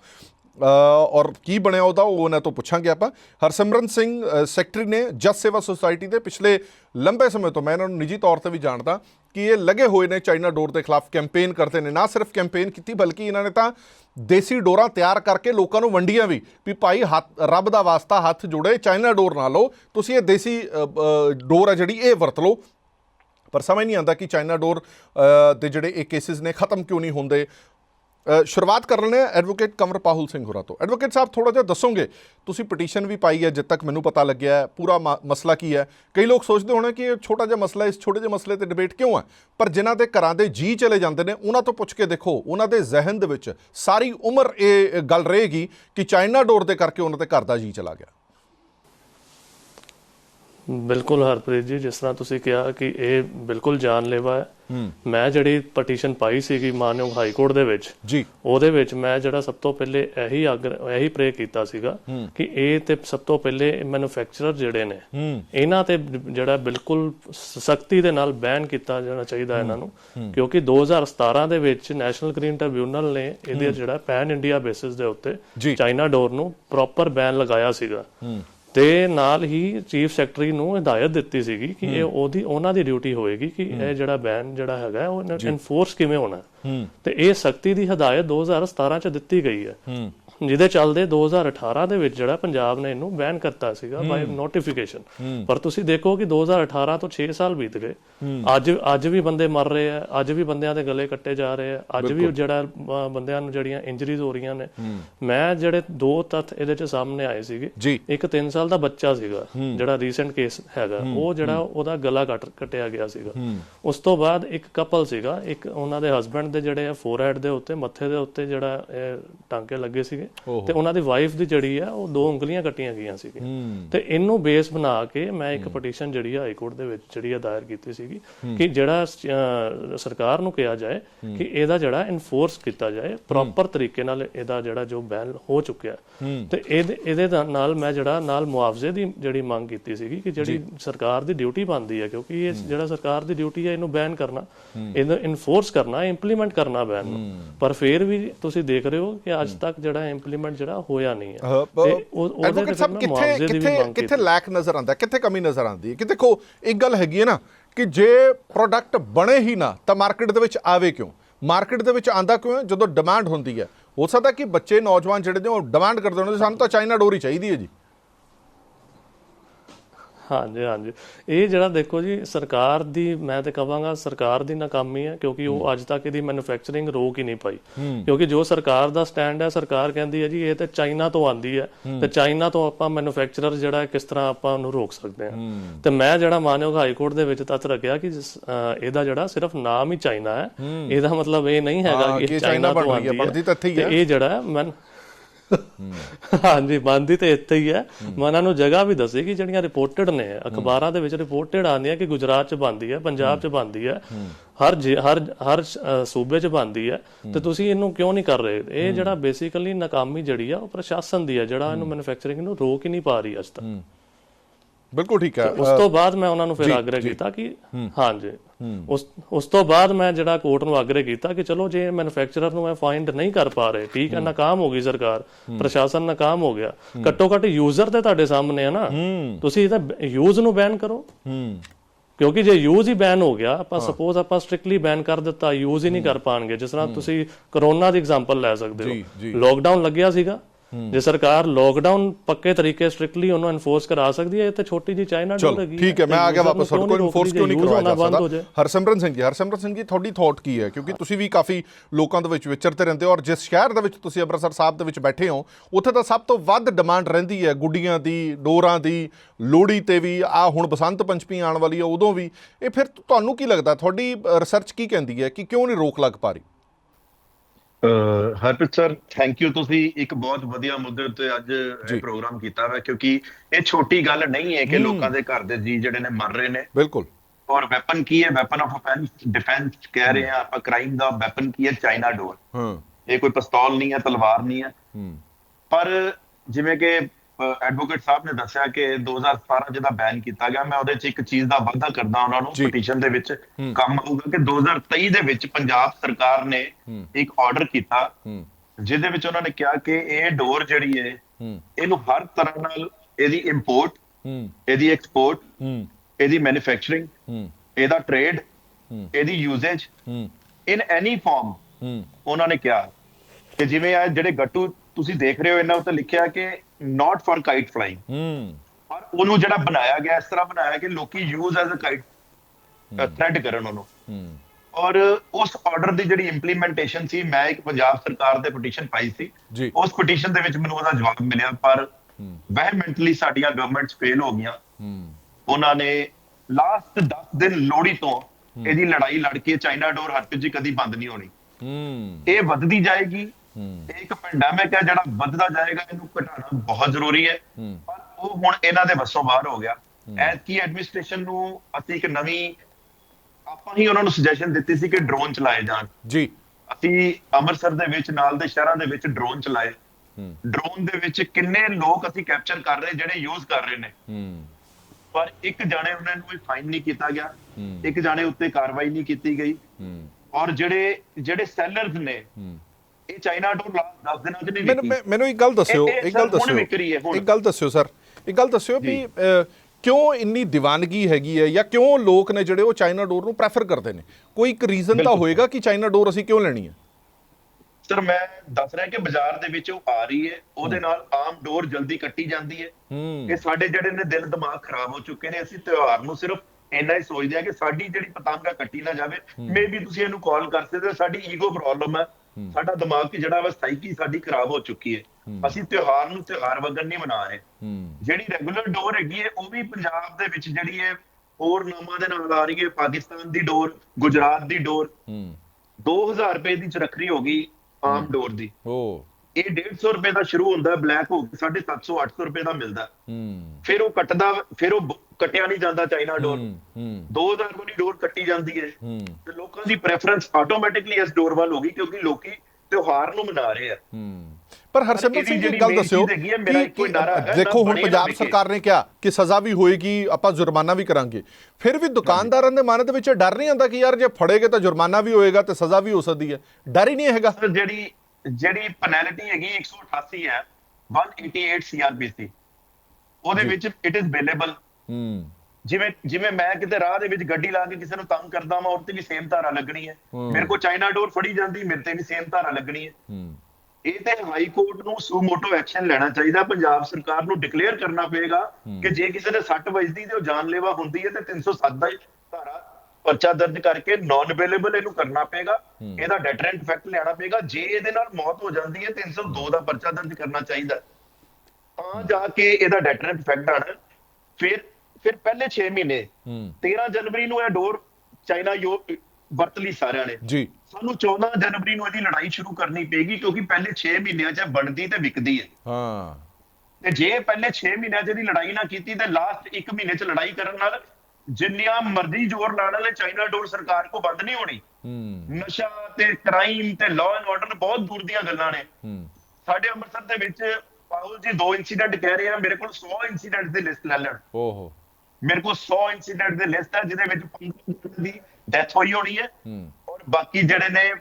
ਔਰ ਕੀ ਬਣਿਆ ਉਹਦਾ, ਉਹ ਉਹਨਾਂ ਤੋਂ ਪੁੱਛਾਂਗੇ ਆਪਾਂ। ਹਰਸਿਮਰਨ ਸਿੰਘ ਸੈਕਟਰੀ ਨੇ ਜਸ ਸੇਵਾ ਸੁਸਾਇਟੀ ਦੇ ਪਿਛਲੇ ਲੰਬੇ ਸਮੇਂ ਤੋਂ, ਮੈਂ ਇਹਨਾਂ ਨੂੰ ਨਿੱਜੀ ਤੌਰ ਤੇ ਵੀ ਜਾਣਦਾ ਕਿ ਇਹ ਲੱਗੇ ਹੋਏ ਨੇ ਚਾਈਨਾ ਡੋਰ ਦੇ ਖਿਲਾਫ ਕੈਂਪੇਨ ਕਰਦੇ ਨੇ। ਨਾ ਸਿਰਫ ਕੈਂਪੇਨ ਕੀਤੀ, ਬਲਕਿ ਇਹਨਾਂ ਨੇ ਤਾਂ ਦੇਸੀ ਡੋਰਾਂ ਤਿਆਰ ਕਰਕੇ ਲੋਕਾਂ ਨੂੰ ਵੰਡੀਆਂ ਵੀ। ਵੀ ਭਾਈ, ਹੱਥ, ਰੱਬ ਦਾ ਵਾਸਤਾ ਹੱਥ ਜੋੜੇ ਚਾਈਨਾ ਡੋਰ ਨਾ ਲਓ। ਤੁਸੀਂ ਇਹ ਦੇਸੀ ਡੋਰ ਹੈ ਜਿਹੜੀ, ਇਹ ਵਰਤ ਲਓ। ਪਰ ਸਮਝ ਨਹੀਂ ਆਉਂਦਾ ਕਿ ਚਾਈਨਾ ਡੋਰ ਦੇ ਜਿਹੜੇ ਇਹ ਕੇਸਿਸ ਨੇ, ਖਤਮ ਕਿਉਂ ਨਹੀਂ ਹੁੰਦੇ? ਸ਼ੁਰੂਆਤ ਕਰ ਲੈਣੇ ਐਡਵੋਕੇਟ ਕਮਰ ਪਾਹੁਲ ਸਿੰਘ ਹੋਰਾਂ ਤੋਂ। ਐਡਵੋਕੇਟ ਸਾਹਿਬ ਥੋੜਾ ਜਿਹਾ ਦੱਸੋਗੇ, ਤੁਸੀਂ ਪਟੀਸ਼ਨ ਵੀ ਪਾਈ ਹੈ ਜਿੱਦ ਤੱਕ ਮੈਨੂੰ ਪਤਾ ਲੱਗਿਆ ਪੂਰਾ ਮਾ- ਮਸਲਾ ਕੀ ਹੈ। ਕਈ ਲੋਕ ਸੋਚਦੇ ਹੋਣੇ ਕਿ ਇਹ ਛੋਟਾ ਜਿਹਾ ਮਸਲਾ ਇਸ ਛੋਟੇ ਜਿਹੇ ਮਸਲੇ ਤੇ ਡਿਬੇਟ ਕਿਉਂ ਹੈ? ਪਰ ਜਿਨ੍ਹਾਂ ਦੇ ਘਰਾਂ ਦੇ ਜੀ ਚਲੇ ਜਾਂਦੇ ਨੇ, ਉਹਨਾਂ ਤੋਂ ਪੁੱਛ ਕੇ ਦੇਖੋ, ਉਹਨਾਂ ਦੇ ਜ਼ਿਹਨ ਦੇ ਵਿੱਚ ਸਾਰੀ ਉਮਰ ਇਹ ਗੱਲ ਰਹੇਗੀ ਕਿ ਚਾਈਨਾ ਡੋਰ ਦੇ ਕਰਕੇ ਉਹਨਾਂ ਦੇ ਘਰ ਦਾ ਜੀ ਚਲਾ ਗਿਆ। ਬਿਲਕੁਲ ਹਰਪ੍ਰੀਤ ਜੀ ਜਿਸ ਤਰ੍ਹਾਂ ਤੁਸੀਂ ਕਿਹਾ ਕਿ ਇਹ ਬਿਲਕੁਲ ਜਾਨਲੇਵਾ ਹੈ। ਮੈਂ ਜਿਹੜੀ ਪਟੀਸ਼ਨ ਪਾਈ ਸੀਗੀ ਮਾਨਯੋਗ ਹਾਈ ਕੋਰਟ ਦੇ ਵਿੱਚ ਜੀ। ਉਹਦੇ ਵਿੱਚ ਮੈਂ ਜਿਹੜਾ ਸਭ ਤੋਂ ਪਹਿਲੇ ਇਹੀ ਇਹੀ ਪ੍ਰੇ ਕੀਤਾ ਸੀਗਾ ਕਿ ਇਹ ਤੇ ਸਭ ਤੋਂ ਪਹਿਲੇ ਮੈਨੂਫੈਕਚਰਰ ਜਿਹੜੇ ਨੇ ਇਹਨਾਂ ਤੇ ਜਿਹੜਾ ਬਿਲਕੁਲ ਸਖਤੀ ਦੇ ਨਾਲ ਬੈਨ ਕੀਤਾ ਜਾਣਾ ਚਾਹੀਦਾ ਇਹਨਾਂ ਨੂੰ ਕਿਉਂਕਿ 2017 ਦੇ ਵਿੱਚ ਨੈਸ਼ਨਲ ਗ੍ਰੀਨ ਟ੍ਰਿਬਿਊਨਲ ਨੇ ਇਹਦੇ ਜਿਹੜਾ ਪੈਨ ਇੰਡੀਆ ਬੇਸਿਸ ਦੇ ਉੱਤੇ। ਚਾਈਨਾ ਡੋਰ ਨੂੰ ਪ੍ਰੋਪਰ ਬੈਨ ਲਗਾਇਆ ਸੀਗਾ। ਤੇ ਨਾਲ ਹੀ ਚੀਫ ਸੈਕਟਰੀ ਨੂੰ ਹਦਾਇਤ ਦਿੱਤੀ ਸੀਗੀ ਕਿ ਇਹ ਉਹਦੀ ਉਹਨਾਂ ਦੀ ਡਿਊਟੀ ਹੋਏਗੀ ਕਿ ਇਹ ਜਿਹੜਾ ਬੈਨ ਜਿਹੜਾ ਹੈਗਾ ਉਹ ਇਨਫੋਰਸ ਕਿਵੇਂ ਹੋਣਾ। ਤੇ ਇਹ ਸਖਤੀ ਦੀ ਹਦਾਇਤ 2017 ਚ ਦਿੱਤੀ ਗਈ ਹੈ। ਜਿਹਦੇ ਚੱਲਦੇ 2018 ਦੇ ਵਿੱਚ ਜਿਹੜਾ ਪੰਜਾਬ ਨੇ ਇਹਨੂੰ ਬੈਨ ਕਰਤਾ ਸੀਗਾ ਬਾਈ ਨੋਟੀਫਿਕੇਸ਼ਨ ਪਰ ਤੁਸੀਂ ਦੇਖੋ ਕਿ 2018 ਤੋਂ 6 ਸਾਲ ਬੀਤ ਗਏ। ਅੱਜ ਅੱਜ ਵੀ ਬੰਦੇ ਮਰ ਰਹੇ ਆ ਅੱਜ ਵੀ ਬੰਦਿਆਂ ਦੇ ਗਲੇ ਕੱਟੇ ਜਾ ਰਹੇ ਆ ਅੱਜ ਵੀ ਜਿਹੜਾ ਬੰਦਿਆਂ ਨੂੰ ਜਿਹੜੀਆਂ ਇੰਜਰੀਜ਼ ਹੋ ਰਹੀਆਂ ਨੇ। ਮੈਂ ਜਿਹੜੇ ਦੋ ਤੱਥ ਇਹਦੇ ਚ ਸਾਹਮਣੇ ਆਏ ਸੀਗੇ। ਇੱਕ 3 ਸਾਲ ਦਾ ਬੱਚਾ ਸੀਗਾ ਜਿਹੜਾ ਰੀਸੈਂਟ ਕੇਸ ਹੈਗਾ। ਉਹ ਜਿਹੜਾ ਉਹਦਾ ਗਲਾ ਕੱਟ ਕੱਟਿਆ ਗਿਆ ਸੀਗਾ। ਉਸ ਤੋਂ ਬਾਅਦ ਇੱਕ ਕਪਲ ਸੀਗਾ ਇੱਕ ਉਹਨਾਂ ਦੇ ਹਸਬੰਡ ਦੇ ਜਿਹੜੇ ਆ ਫੋਰਹੈਡ ਦੇ ਉੱਤੇ ਮੱਥੇ ਦੇ ਉੱਤੇ ਜਿਹੜਾ ਟਾਂਕੇ ਲੱਗੇ ਸੀਗੇ। ਸੀਗੇ। ਤੇ ਉਹਨਾਂ ਦੀ ਵਾਈਫ ਦੀ ਜਿਹੜੀ ਆ ਉਹ ਦੋ ਉਂਗਲੀਆਂ ਕੱਟੀਆਂ ਗਈਆਂ ਸੀਗੀਆਂ। ਤੇ ਇਹਨੂੰ ਬੇਸ ਬਣਾ ਕੇ ਮੈਂ ਇੱਕ ਪਟੀਸ਼ਨ ਜਿਹੜੀ ਆ ਹਾਈ ਕੋਰਟ ਦੇ ਵਿੱਚ ਜਿਹੜੀ ਆ ਦਾਇਰ ਕੀਤੀ ਸੀਗੀ ਕਿ ਜਿਹੜਾ ਸਰਕਾਰ ਨੂੰ ਕਿਹਾ ਜਾਏ ਕਿ ਇਹਦਾ ਜਿਹੜਾ ਇਨਫੋਰਸ ਕੀਤਾ ਜਾਏ ਪ੍ਰੋਪਰ ਤਰੀਕੇ ਨਾਲ ਇਹਦਾ ਜਿਹੜਾ ਜੋ ਬੈਨ ਹੋ ਚੁੱਕਿਆ। ਤੇ ਇਹਦੇ ਇਹਦੇ ਨਾਲ ਮੈਂ ਜਿਹੜਾ ਨਾਲ ਮੁਆਵਜ਼ੇ ਦੀ ਜਿਹੜੀ ਮੰਗ ਕੀਤੀ ਸੀਗੀ ਕਿ ਜਿਹੜੀ ਸਰਕਾਰ ਦੀ ਡਿਊਟੀ ਬਣਦੀ ਹੈ ਕਿਉਂਕਿ ਇਹ ਜਿਹੜਾ ਸਰਕਾਰ ਦੀ ਡਿਊਟੀ ਹੈ ਇਹਨੂੰ ਬੈਨ ਕਰਨਾ। ਇਹਨੂੰ ਇਨਫੋਰਸ ਕਰਨਾ ਇੰਪਲੀਮੈਂਟ ਕਰਨਾ ਬੈਨ ਨੂੰ। ਪਰ ਫਿਰ ਵੀ ਤੁਸੀਂ ਦੇਖ ਰਹੇ ਹੋ ਕਿ ਅੱਜ ਤੱਕ ਜਿਹੜਾ ਇੰਪਲੀਮੈਂਟ ਜਿਹੜਾ ਹੋਇਆ ਨਹੀਂ ਹੈ। ਤੇ ਉਹ- ਉਹਦੇ ਮੈਂ ਕਿੱਥੇ ਕਿੱਥੇ ਕਿੱਥੇ ਲੈਕ ਨਜ਼ਰ ਆਉਂਦਾ ਕਿੱਥੇ ਕਮੀ ਨਜ਼ਰ ਆਉਂਦੀ ਹੈ? ਕਿ ਦੇਖੋ ਇੱਕ ਗੱਲ ਹੈਗੀ ਹੈ ਨਾ ਕਿ ਜੇ ਪ੍ਰੋਡਕਟ ਬਣੇ ਹੀ ਨਾ ਤਾਂ ਮਾਰਕੀਟ ਦੇ ਵਿੱਚ ਆਵੇ ਕਿਉਂ? ਮਾਰਕੀਟ ਦੇ ਵਿੱਚ ਆਂਦਾ ਕਿਉਂ? ਜਦੋਂ ਡਿਮਾਂਡ ਹੁੰਦੀ ਹੈ। ਹੋ ਸਕਦਾ ਕਿ ਬੱਚੇ ਨੌਜਵਾਨ ਜਿਹੜੇ ਨੇ ਉਹ ਡਿਮਾਂਡ ਕਰਦੇ ਹੋਣ ਸਾਨੂੰ ਤਾਂ ਚਾਈਨਾ ਡੋਰ ਚਾਹੀਦੀ ਹੈ ਜੀ। ਹਾਂਜੀ ਹਾਂਜੀ। ਇਹ ਜਿਹੜਾ ਦੇਖੋ ਜੀ ਸਰਕਾਰ ਦੀ ਮੈਂ ਤੇ ਕਹਾਂਗਾ ਸਰਕਾਰ ਦੀ ਨਾਕਾਮੀ ਹੈ ਕਿਉਂਕਿ ਉਹ ਅੱਜ ਤੱਕ ਇਹਦੀ ਮੈਨੂਫੈਕਚਰਿੰਗ ਰੋਕ ਹੀ ਨਹੀਂ ਪਾਈ। ਕਿਉਂਕਿ ਜੋ ਸਰਕਾਰ ਦਾ ਸਟੈਂਡ ਹੈ ਸਰਕਾਰ ਕਹਿੰਦੀ ਹੈ ਜੀ ਇਹ ਤੇ ਚਾਈਨਾ ਤੋਂ ਆਂਦੀ ਹੈ ਤੇ ਚਾਈਨਾ ਤੋਂ ਆਪਾਂ ਮੈਨੂਫੈਕਚਰਰ ਜਿਹੜਾ ਹੈ, ਕਿਸ ਤਰ੍ਹਾਂ ਆਪਾਂ ਉਹਨੂੰ ਰੋਕ ਸਕਦੇ ਹਾਂ। ਤੇ ਮੈਂ ਜਿਹੜਾ ਮਾਨਯੋਗ ਹਾਈ ਕੋਰਟ ਦੇ ਵਿੱਚ ਤੱਥ ਰੱਖਿਆ ਕਿ ਇਹਦਾ ਜਿਹੜਾ ਸਿਰਫ ਨਾਮ ਹੀ ਚਾਈਨਾ ਹੈ। ਇਹਦਾ ਮਤਲਬ ਇਹ ਨਹੀਂ ਹੈਗਾ ਕਿ ਚਾਈਨਾ ਤੋਂ ਆਂਦੀ ਹੀ। ਇਹ ਜਿਹੜਾ ਮੈਂ ਹਾਂਜੀ ਬੰਦੀ ਤੇ ਇੱਥੇ ਹੀ ਹੈ। ਮੈਂ ਨੂੰ ਜਗ੍ਹਾ ਵੀ ਦੱਸੀ ਕਿ ਜਿਹੜੀਆਂ ਰਿਪੋਰਟਡ ਨੇ। ਅਖਬਾਰਾਂ ਦੇ ਵਿੱਚ ਰਿਪੋਰਟਡ ਆਉਂਦੀਆਂ ਕਿ ਗੁਜਰਾਤ ਚ ਬੰਦੀ ਹੈ, ਪੰਜਾਬ ਚ ਬੰਦੀ ਹੈ। ਹਰ ਜੇ- ਹਰ ਹਰ ਸੂਬੇ ਚ ਬੰਦੀ ਹੈ। ਤੇ ਤੁਸੀਂ ਇਹਨੂੰ ਕਿਉਂ ਨਹੀਂ ਕਰ ਰਹੇ? ਇਹ ਜਿਹੜਾ ਬੇਸਿਕਲੀ ਨਾਕਾਮੀ ਜਿਹੜੀ ਆ, ਉਹ ਪ੍ਰਸ਼ਾਸਨ ਦੀ ਹੈ ਜਿਹੜਾ ਇਹਨੂੰ ਮੈਨੂਫੈਕਚਰਿੰਗ ਨੂੰ ਰੋਕ ਹੀ ਨਹੀਂ ਪਾ ਰਹੀ ਅੱਜ ਤੱਕ। ਬਿਲਕੁਲ ਠੀਕ ਹੈ। ਉਸ ਤੋਂ ਬਾਅਦ ਮੈਂ ਉਹਨਾਂ ਨੂੰ ਫਿਰ ਆਗਰੇ ਕੀਤਾ ਕਿ ਹਾਂਜੀ। ਉਸ ਉਸ ਤੋਂ ਬਾਅਦ ਮੈਂ ਜਿਹੜਾ ਕੋਰਟ ਨੂੰ ਆਗਰੇ ਕੀਤਾ ਕਿ ਚਲੋ ਜੇ ਮੈਨੂਫੈਕਚਰਰ ਨੂੰ ਮੈਂ ਫਾਈਂਡ ਨਹੀਂ ਕਰ ਪਾ ਰਹੇ ਠੀਕ ਹੈ ਨਾਕਾਮ ਹੋ ਗਈ ਸਰਕਾਰ ਪ੍ਰਸ਼ਾਸਨ ਨਾਕਾਮ ਹੋ ਗਿਆ। ਘੱਟੋ ਘੱਟ ਯੂਜ਼ਰ ਤੇ ਤੁਹਾਡੇ ਸਾਹਮਣੇ ਹੈ ਨਾ। ਤੁਸੀਂ ਇਹਦਾ ਯੂਜ਼ ਨੂੰ ਬੈਨ ਕਰੋ। ਕਿਉਂਕਿ ਜੇ ਯੂਜ਼ ਹੀ ਬੈਨ ਹੋ ਗਿਆ ਆਪਾਂ ਸਪੋਜ਼ ਆਪਾਂ ਸਟ੍ਰਿਕਟਲੀ ਬੈਨ ਕਰ ਦਿੱਤਾ ਯੂਜ਼ ਹੀ ਨਹੀਂ ਕਰ ਪਾਣਗੇ। ਜਿਸ ਤਰ੍ਹਾਂ ਤੁਸੀਂ ਕਰੋਨਾ ਦੀ ਐਗਜ਼ਾਮਪਲ ਲੈ ਸਕਦੇ। ਹੋ। ਲੋਕਡਾਊਨ ਲੱਗਿਆ ਸੀਗਾ। ਜੇ ਸਰਕਾਰ ਲੋਕਡਾਊਨ ਪੱਕੇ ਤਰੀਕੇ ਸਟ੍ਰਿਕਟਲੀ ਉਹਨੂੰ ਐਨਫੋਰਸ ਕਰਾ ਸਕਦੀ ਹੈ ਇਹ ਤੇ ਛੋਟੀ ਜੀ ਚਾਈਨਾ ਡੋਰ ਚਲੋ ਹੈਗੀ ਠੀਕ ਹੈ ਮੈਂ ਆ ਗਿਆ ਵਾਪਸ ਤੁਹਾਡੇ ਕੋਲ ਇਨਫੋਰਸ ਕਿਉਂ ਨਹੀਂ ਕਰਵਾਇਆ ਜਾ ਸਕਦਾ? ਹਰਸਿਮਰਨ ਸਿੰਘ ਜੀ ਹਰਸਿਮਰਨ ਸਿੰਘ ਜੀ ਤੁਹਾਡੀ ਥਾਟ ਕੀ ਹੈ? ਕਿਉਂਕਿ ਤੁਸੀਂ ਵੀ ਕਾਫੀ ਲੋਕਾਂ ਦੇ ਵਿੱਚ ਵਿਚਰਦੇ ਰਹਿੰਦੇ ਹੋ ਔਰ ਜਿਸ ਸ਼ਹਿਰ ਦੇ ਵਿੱਚ ਤੁਸੀਂ ਅੰਮ੍ਰਿਤਸਰ ਸਾਹਿਬ ਦੇ ਵਿੱਚ ਬੈਠੇ ਹੋ ਉੱਥੇ ਤਾਂ ਸਭ ਤੋਂ ਵੱਧ ਡਿਮਾਂਡ ਰਹਿੰਦੀ ਹੈ ਗੁੱਡੀਆਂ ਦੀ ਡੋਰਾਂ ਦੀ ਲੋਹੜੀ ਤੇ ਵੀ ਆ ਹੁਣ ਬਸੰਤ ਪੰਚਮੀ ਆਉਣ ਵਾਲੀ ਹੈ ਉਦੋਂ ਵੀ। ਇਹ ਫਿਰ ਤੁਹਾਨੂੰ ਕੀ ਲੱਗਦਾ? ਤੁਹਾਡੀ ਰਿਸਰਚ ਕੀ ਕਹਿੰਦੀ ਹੈ ਕਿ ਕਿਉਂ ਨਹੀਂ ਰੋਕ ਲੱਗ ਪਾ ਰਹੀ? ਹਰਪ੍ਰੀਤ ਸਰ ਥੈਂਕ ਯੂ ਤੁਸੀਂ ਇੱਕ ਬਹੁਤ ਵਧੀਆ ਮੁੱਦੇ ਉੱਤੇ ਅੱਜ ਇਹ ਪ੍ਰੋਗਰਾਮ ਕੀਤਾ ਹੈ ਕਿਉਂਕਿ ਇਹ ਛੋਟੀ ਗੱਲ ਨਹੀਂ ਹੈ ਕਿ ਲੋਕਾਂ ਦੇ ਘਰ ਦੇ ਜੀ ਜਿਹੜੇ ਨੇ ਮਰ ਰਹੇ ਨੇ। ਬਿਲਕੁਲ। ਔਰ ਵੈਪਨ ਕੀ ਹੈ? ਵੈਪਨ ਆਫ ਅਫੈਂਸ ਡਿਫੈਂਸ ਕਹਿ ਰਹੇ ਆ ਆਪਾਂ। ਕ੍ਰਾਈਮ ਦਾ ਵੈਪਨ ਕੀ ਹੈ? ਚਾਈਨਾ ਡੋਰ ਹਾਂ। ਇਹ ਕੋਈ ਪਿਸਤੌਲ ਨਹੀਂ ਹੈ ਤਲਵਾਰ ਨਹੀਂ ਹੈ। ਹੂੰ। ਪਰ ਜਿਵੇਂ ਕਿ ਐਡਵੋਕੇਟ ਸਾਹਿਬ ਨੇ ਦੱਸਿਆ ਕਿ 2017 ਜਿਹਦਾ ਬੈਨ ਕੀਤਾ ਗਿਆ। ਮੈਂ ਉਹਦੇ 'ਚ ਇੱਕ ਚੀਜ਼ ਦਾ ਵਾਅਦਾ ਕਰਦਾ ਉਹਨਾਂ ਨੂੰ। ਪਟੀਸ਼ਨ ਦੇ ਵਿੱਚ। ਕੰਮ ਆਊਗਾ ਕਿ 2023 ਦੇ ਵਿੱਚ ਪੰਜਾਬ ਸਰਕਾਰ ਨੇ ਇੱਕ ਆਰਡਰ ਕੀਤਾ ਜਿਹਦੇ ਵਿੱਚ ਉਹਨਾਂ ਨੇ ਕਿਹਾ ਕਿ ਇਹ ਡੋਰ ਜਿਹੜੀ ਹੈ। ਇਹਨੂੰ ਹਰ ਤਰ੍ਹਾਂ ਨਾਲ ਇਹਦੀ ਇੰਪੋਰਟ ਇਹਦੀ ਐਕਸਪੋਰਟ ਇਹਦੀ ਮੈਨੂਫੈਕਚਰਿੰਗ ਇਹਦਾ ਟ੍ਰੇਡ। ਇਹਦੀ ਯੂਜ਼ੇਜ ਇਨ ਐਨੀ ਫਾਰਮ ਉਹਨਾਂ ਨੇ ਕਿਹਾ। ਕਿ ਜਿਵੇਂ ਆ ਜਿਹੜੇ ਗੱਟੂ ਤੁਸੀਂ ਦੇਖ ਰਹੇ ਹੋ ਇਹਨਾਂ ਉੱਤੇ ਲਿਖਿਆ ਕਿ ਨਾਟ ਫॉर ਕਾਈਟ ਫਲਾਈਂਗ ਹੂੰ। ਪਰ ਉਹਨੂੰ ਜਿਹੜਾ ਬਣਾਇਆ ਗਿਆ ਇਸ ਤਰ੍ਹਾਂ ਬਣਾਇਆ ਕਿ ਲੋਕੀ use as a kite thread ਕਰਨ ਉਹਨੂੰ। ਹੂੰ। ਔਰ ਉਸ ਆਰਡਰ ਦੀ ਜਿਹੜੀ ਇੰਪਲੀਮੈਂਟੇਸ਼ਨ ਸੀ ਮੈਂ ਇੱਕ ਪੰਜਾਬ ਸਰਕਾਰ ਦੇ ਪਟੀਸ਼ਨ ਪਾਈ ਸੀ। ਉਸ ਪਟੀਸ਼ਨ ਦੇ ਵਿੱਚ ਮੈਨੂੰ ਉਹਦਾ ਜਵਾਬ ਮਿਲਿਆ ਪਰ ਵਹਿਮੈਂਟਲੀ ਸਾਡੀਆਂ ਗਵਰਨਮੈਂਟਸ ਫੇਲ ਹੋ ਗਈਆਂ। ਉਹਨਾਂ ਨੇ ਲਾਸਟ 10 ਦਿਨ ਲੋਹੜੀ ਤੋਂ ਇਹਦੀ ਲੜਾਈ ਲੜ ਕੇ ਚਾਈਨਾ ਡੋਰ ਹਰਪ੍ਰੀਤ ਜੀ ਕਦੀ ਬੰਦ ਨਹੀਂ ਹੋਣੀ। ਇਹ ਵੱਧਦੀ ਜਾਏਗੀ ਇਹ ਇੱਕ ਪੈਂਡੈਮਿਕ ਹੈ ਜਿਹੜਾ ਵੱਧਦਾ ਜਾਏਗਾ ਇਹਨੂੰ ਘਟਾਉਣਾ ਬਹੁਤ ਜ਼ਰੂਰੀ ਹੈ। ਪਰ ਉਹ ਹੁਣ ਇਹਨਾਂ ਦੇ ਵੱਸੋਂ ਬਾਹਰ ਹੋ ਗਿਆ। ਐਸ ਕੀ ਐਡਮਿਨਿਸਟ੍ਰੇਸ਼ਨ ਨੂੰ ਅਸੀਂ ਇੱਕ ਨਵੀਂ ਆਪਾਂ ਹੀ ਉਹਨਾਂ ਨੂੰ ਸੁਜੈਸ਼ਨ ਦਿੱਤੀ ਸੀ ਕਿ ਡਰੋਨ ਚਲਾਏ ਜਾਣ। ਜੀ। ਅਸੀਂ ਅੰਮ੍ਰਿਤਸਰ ਦੇ ਵਿੱਚ ਨਾਲ ਦੇ ਸ਼ਹਿਰਾਂ ਦੇ ਵਿੱਚ ਡਰੋਨ ਚਲਾਏ। ਡਰੋਨ ਦੇ ਵਿੱਚ ਕਿੰਨੇ ਲੋਕ ਅਸੀਂ ਕੈਪਚਰ ਕਰ ਰਹੇ ਜਿਹੜੇ ਯੂਜ਼ ਕਰ ਰਹੇ ਨੇ। ਪਰ ਇੱਕ ਜਾਣੇ ਉਹਨਾਂ ਨੂੰ ਫਾਈਨ ਨਹੀਂ ਕੀਤਾ ਗਿਆ। ਇੱਕ ਜਾਣੇ ਉੱਤੇ ਕਾਰਵਾਈ ਨਹੀਂ ਕੀਤੀ ਗਈ। ਔਰ ਜਿਹੜੇ ਜਿਹੜੇ ਸੈਲਰਸ ਨੇ ਇਹ ਚਾਈਨਾ ਡੋਰ ਲਾਸਟ 10 ਦਿਨਾਂ 'ਚ ਨਹੀਂ ਮੈਨੂੰ ਮੈਨੂੰ ਇੱਕ ਗੱਲ ਦੱਸਿਓ ਇੱਕ ਗੱਲ ਦੱਸਿਓ। ਇੱਕ ਗੱਲ ਦੱਸਿਓ ਸਰ। ਇੱਕ ਗੱਲ ਦੱਸਿਓ ਵੀ ਕਿਉਂ ਇੰਨੀ ਦੀਵਾਨਗੀ ਹੈਗੀ ਹੈ ਜਾਂ ਕਿਉਂ ਲੋਕ ਨੇ ਜਿਹੜੇ ਉਹ ਚਾਈਨਾ ਡੋਰ ਨੂੰ ਪ੍ਰੈਫਰ ਕਰਦੇ ਨੇ? ਕੋਈ ਇੱਕ ਰੀਜ਼ਨ ਤਾਂ। ਹੋਏਗਾ ਕਿ ਚਾਈਨਾ ਡੋਰ ਅਸੀਂ ਕਿਉਂ ਲੈਣੀ ਹੈ? ਸਰ ਮੈਂ ਦੱਸ ਰਿਹਾ ਕਿ ਬਾਜ਼ਾਰ ਦੇ ਵਿੱਚ ਉਹ ਆ ਰਹੀ ਹੈ। ਉਹਦੇ ਨਾਲ ਆਮ ਡੋਰ ਜਲਦੀ ਕੱਟੀ ਜਾਂਦੀ ਹੈ। ਇਹ ਸਾਡੇ ਜਿਹੜੇ ਨੇ ਦਿਲ ਦਿਮਾਗ ਖਰਾਬ ਹੋ ਚੁੱਕੇ ਨੇ। ਅਸੀਂ ਤਿਉਹਾਰ ਨੂੰ ਸਿਰਫ ਇੰਨਾ ਹੀ ਸੋਚਦੇ ਆ ਕਿ ਸਾਡੀ ਜਿਹੜੀ ਪਤੰਗ ਕੱਟੀ ਨਾ ਜਾਵੇ। ਮੇਬੀ ਤੁਸੀਂ ਇਹਨੂੰ ਕਾਲ ਕਰ ਸਕਦੇ ਹੋ। ਸਾਡੀ ਈਗੋ ਪ੍ਰੋਬਲਮ ਹੈ ਸਾਡਾ ਦਿਮਾਗ ਕੀ ਜਿਹੜਾ ਵਾ ਸਾਈਕੀ ਸਾਡੀ ਖਰਾਬ ਹੋ ਚੁੱਕੀ ਹੈ। ਅਸੀਂ ਤਿਉਹਾਰ ਨੂੰ ਤਿਉਹਾਰ ਵਗਣ ਨਹੀਂ ਮਨਾ ਰਹੇ। ਜਿਹੜੀ ਰੈਗੂਲਰ ਡੋਰ ਹੈਗੀ ਹੈ ਉਹ ਵੀ ਪੰਜਾਬ ਦੇ ਵਿੱਚ ਜਿਹੜੀ ਹੈ ਹੋਰ ਨਾਮਾਂ ਦੇ ਨਾਲ ਆ ਰਹੀ ਹੈ। ਪਾਕਿਸਤਾਨ ਦੀ ਡੋਰ ਗੁਜਰਾਤ ਦੀ ਡੋਰ ਹੂੰ। 2000 ਰੁਪਏ ਦੀ ਚ ਰੱਖਰੀ ਹੋ ਗਈ ਆਮ ਡੋਰ ਦੀ। ਓ। ਇਹ 150 ਰੁਪਏ ਦਾ ਸ਼ੁਰੂ ਹੁੰਦਾ ਬਲੈਕ ਹੋ ਕੇ 750 800 ਰੁਪਏ ਦਾ ਮਿਲਦਾ। ਹੂੰ। ਫਿਰ ਉਹ ਕੱਟਦਾ ਫਿਰ ਉਹ ਕੱਟਿਆ ਨਹੀਂ ਜਾਂਦਾ ਚਾਈਨਾ ਡੋਰ। ਹੂੰ। ਹੂੰ 2000 ਵਾਲੀ ਡੋਰ ਕੱਟੀ ਜਾਂਦੀ ਹੈ ਹੂੰ। ਤੇ ਲੋਕਾਂ ਦੀ ਪ੍ਰੈਫਰੈਂਸ ਆਟੋਮੈਟਿਕਲੀ ਇਸ ਡੋਰ ਵੱਲ ਹੋ ਗਈ ਕਿਉਂਕਿ ਲੋਕੀ ਤਿਉਹਾਰ ਨੂੰ ਮਨਾ ਰਹੇ ਆ। ਹੂੰ। ਪਰ ਹਰਸਿਮਰਤ ਸਿੰਘ ਜੀ ਗੱਲ ਦੱਸਿਓ ਕਿ- ਦੇਖੋ ਹੁਣ ਪੰਜਾਬ। ਸਰਕਾਰ ਨੇ ਕਿਹਾ ਕਿ ਸਜ਼ਾ ਵੀ ਹੋਏਗੀ ਆਪਾਂ ਜੁਰਮਾਨਾ ਵੀ ਕਰਾਂਗੇ। ਫਿਰ ਵੀ ਦੁਕਾਨਦਾਰਾਂ ਦੇ ਮਨ ਦੇ ਵਿੱਚ ਡਰ ਨਹੀਂ ਆਉਂਦਾ ਕਿ ਯਾਰ ਜੇ ਫੜੇਗੇ ਤਾਂ ਜੁਰਮਾਨਾ ਵੀ ਹੋਏਗਾ ਤੇ ਸਜ਼ਾ ਵੀ ਹੋ ਸਕਦੀ ਹੈ। ਡਰ ਹੀ ਨਹੀਂ ਹੈਗਾ। ਜਿਹੜੀ ਜਿਹੜੀ ਪੈਨਲਟੀ ਹੈਗੀ 188 ਹੈ 188 ਸੀਆਰਪੀਸੀ ਉਹਦੇ ਵਿੱਚ ਇਟ ਇਜ਼ ਅਵੇਲੇਬਲ ਹੂੰ। ਜਿਵੇਂ ਜਿਵੇਂ ਮੈਂ ਕਿਤੇ ਰਾਹ ਦੇ ਵਿੱਚ ਗੱਡੀ ਲਾ ਕੇ ਕਿਸੇ ਨੂੰ ਤੰਗ ਕਰਦਾ ਵਾਂ ਉਹਤੇ ਵੀ ਸੇਮ ਧਾਰਾ ਲੱਗਣੀ ਹੈ। ਮੇਰੇ ਕੋਲ ਚਾਈਨਾ ਡੋਰ ਫੜੀ ਜਾਂਦੀ ਮੇਰੇ ਤੇ ਵੀ ਸੇਮ ਧਾਰਾ ਲੱਗਣੀ ਹੈ। ਹੂੰ। ਇਹ ਤੇ ਹਾਈ ਕੋਰਟ ਨੂੰ ਸੂਮੋਟੋ ਐਕਸ਼ਨ ਲੈਣਾ ਚਾਹੀਦਾ। ਪੰਜਾਬ ਸਰਕਾਰ ਨੂੰ ਡਿਕਲੇਅਰ ਕਰਨਾ ਪਏਗਾ ਕਿ ਜੇ ਕਿਸੇ ਦੇ ਸੱਟ ਵੱਜਦੀ ਤੇ ਉਹ ਜਾਨਲੇਵਾ ਹੁੰਦੀ ਹੈ ਤੇ 307 ਦਾ ਧਾਰਾ ਪਰਚਾ ਦਰਜ ਕਰਕੇ ਨਾਨ ਅਵੇਲੇਬਲ ਇਹਨੂੰ ਕਰਨਾ ਪਏਗਾ। ਇਹਦਾ ਡੈਟਰੈਂਟ ਇਫੈਕਟ ਲਿਆਣਾ ਪਏਗਾ। ਜੇ ਇਹਦੇ ਨਾਲ ਮੌਤ ਹੋ ਜਾਂਦੀ ਹੈ 302 ਦਾ ਪਰਚਾ ਦਰਜ ਕਰਨਾ ਚਾਹੀਦਾ। ਤਾਂ ਜਾ ਕੇ ਇਹਦਾ ਡੈਟਰੈਂਟ ਇਫੈਕਟ ਆਣਾ। ਫਿਰ ਫਿਰ ਪਹਿਲੇ 6 ਮਹੀਨੇ ਹੂੰ। 13 ਜਨਵਰੀ ਨੂੰ ਇਹ ਡੋਰ ਚਾਈਨਾ ਯੋ ਵਰਤ ਲਈ ਸਾਰਿਆਂ ਨੇ। ਜੀ। ਸਾਨੂੰ 14 ਜਨਵਰੀ ਨੂੰ ਇਹਦੀ ਲੜਾਈ ਸ਼ੁਰੂ ਕਰਨੀ ਪਏਗੀ ਕਿਉਂਕਿ ਪਹਿਲੇ 6 ਮਹੀਨਿਆਂ 'ਚ ਬਣਦੀ ਤੇ ਵਿਕਦੀ ਹੈ। ਹਾਂ। ਤੇ ਜੇ ਪਹਿਲੇ 6 ਮਹੀਨਿਆਂ 'ਚ ਇਹਦੀ ਲੜਾਈ ਨਾ ਕੀਤੀ ਤੇ ਲਾਸਟ 1 ਮਹੀਨੇ 'ਚ ਲੜਾਈ ਕਰਨ ਨਾਲ ਜਿੰਨੀਆਂ ਮਰਜ਼ੀ ਜ਼ੋਰ ਲਾਣ ਵਾਲੇ ਚਾਈਨਾ ਡੋਰ ਸਰਕਾਰ ਕੋ ਬੰਦ ਨਹੀਂ ਹੋਣੀ। ਹੂੰ। ਨਸ਼ਾ ਤੇ ਕ੍ਰਾਈਮ ਤੇ ਲਾਅ ਐਂਡ ਆਰਡਰ ਬਹੁਤ ਦੂਰ ਦੀਆਂ ਗੱਲਾਂ ਨੇ। ਹੂੰ। ਸਾਡੇ ਅੰਮ੍ਰਿਤਸਰ ਦੇ ਵਿੱਚ ਪਾਹੁਲ ਜੀ ਦੋ ਇਨਸੀਡੈਂਟ ਕਹਿ ਰਹੇ ਆ ਮੇਰੇ ਕੋਲ 100 ਇਨਸੀਡੈਂਟ ਦੀ ਲਿਸਟ ਲੈ ਲੈਣ। ਓਹੋ। ਮੇਰੇ ਕੋਲ 100 ਇਨਸੀਡੈਂਟ ਦੀ ਲਿਸਟ ਹੈ ਜਿਹਦੇ ਵਿੱਚ 15 ਜਣਿਆਂ ਦੀ ਡੈਥ ਹੋਈ ਹੋਣੀ ਹੈ। ਹੂੰ। ਔਰ ਬਾਕੀ ਜਿਹੜੇ ਨੇ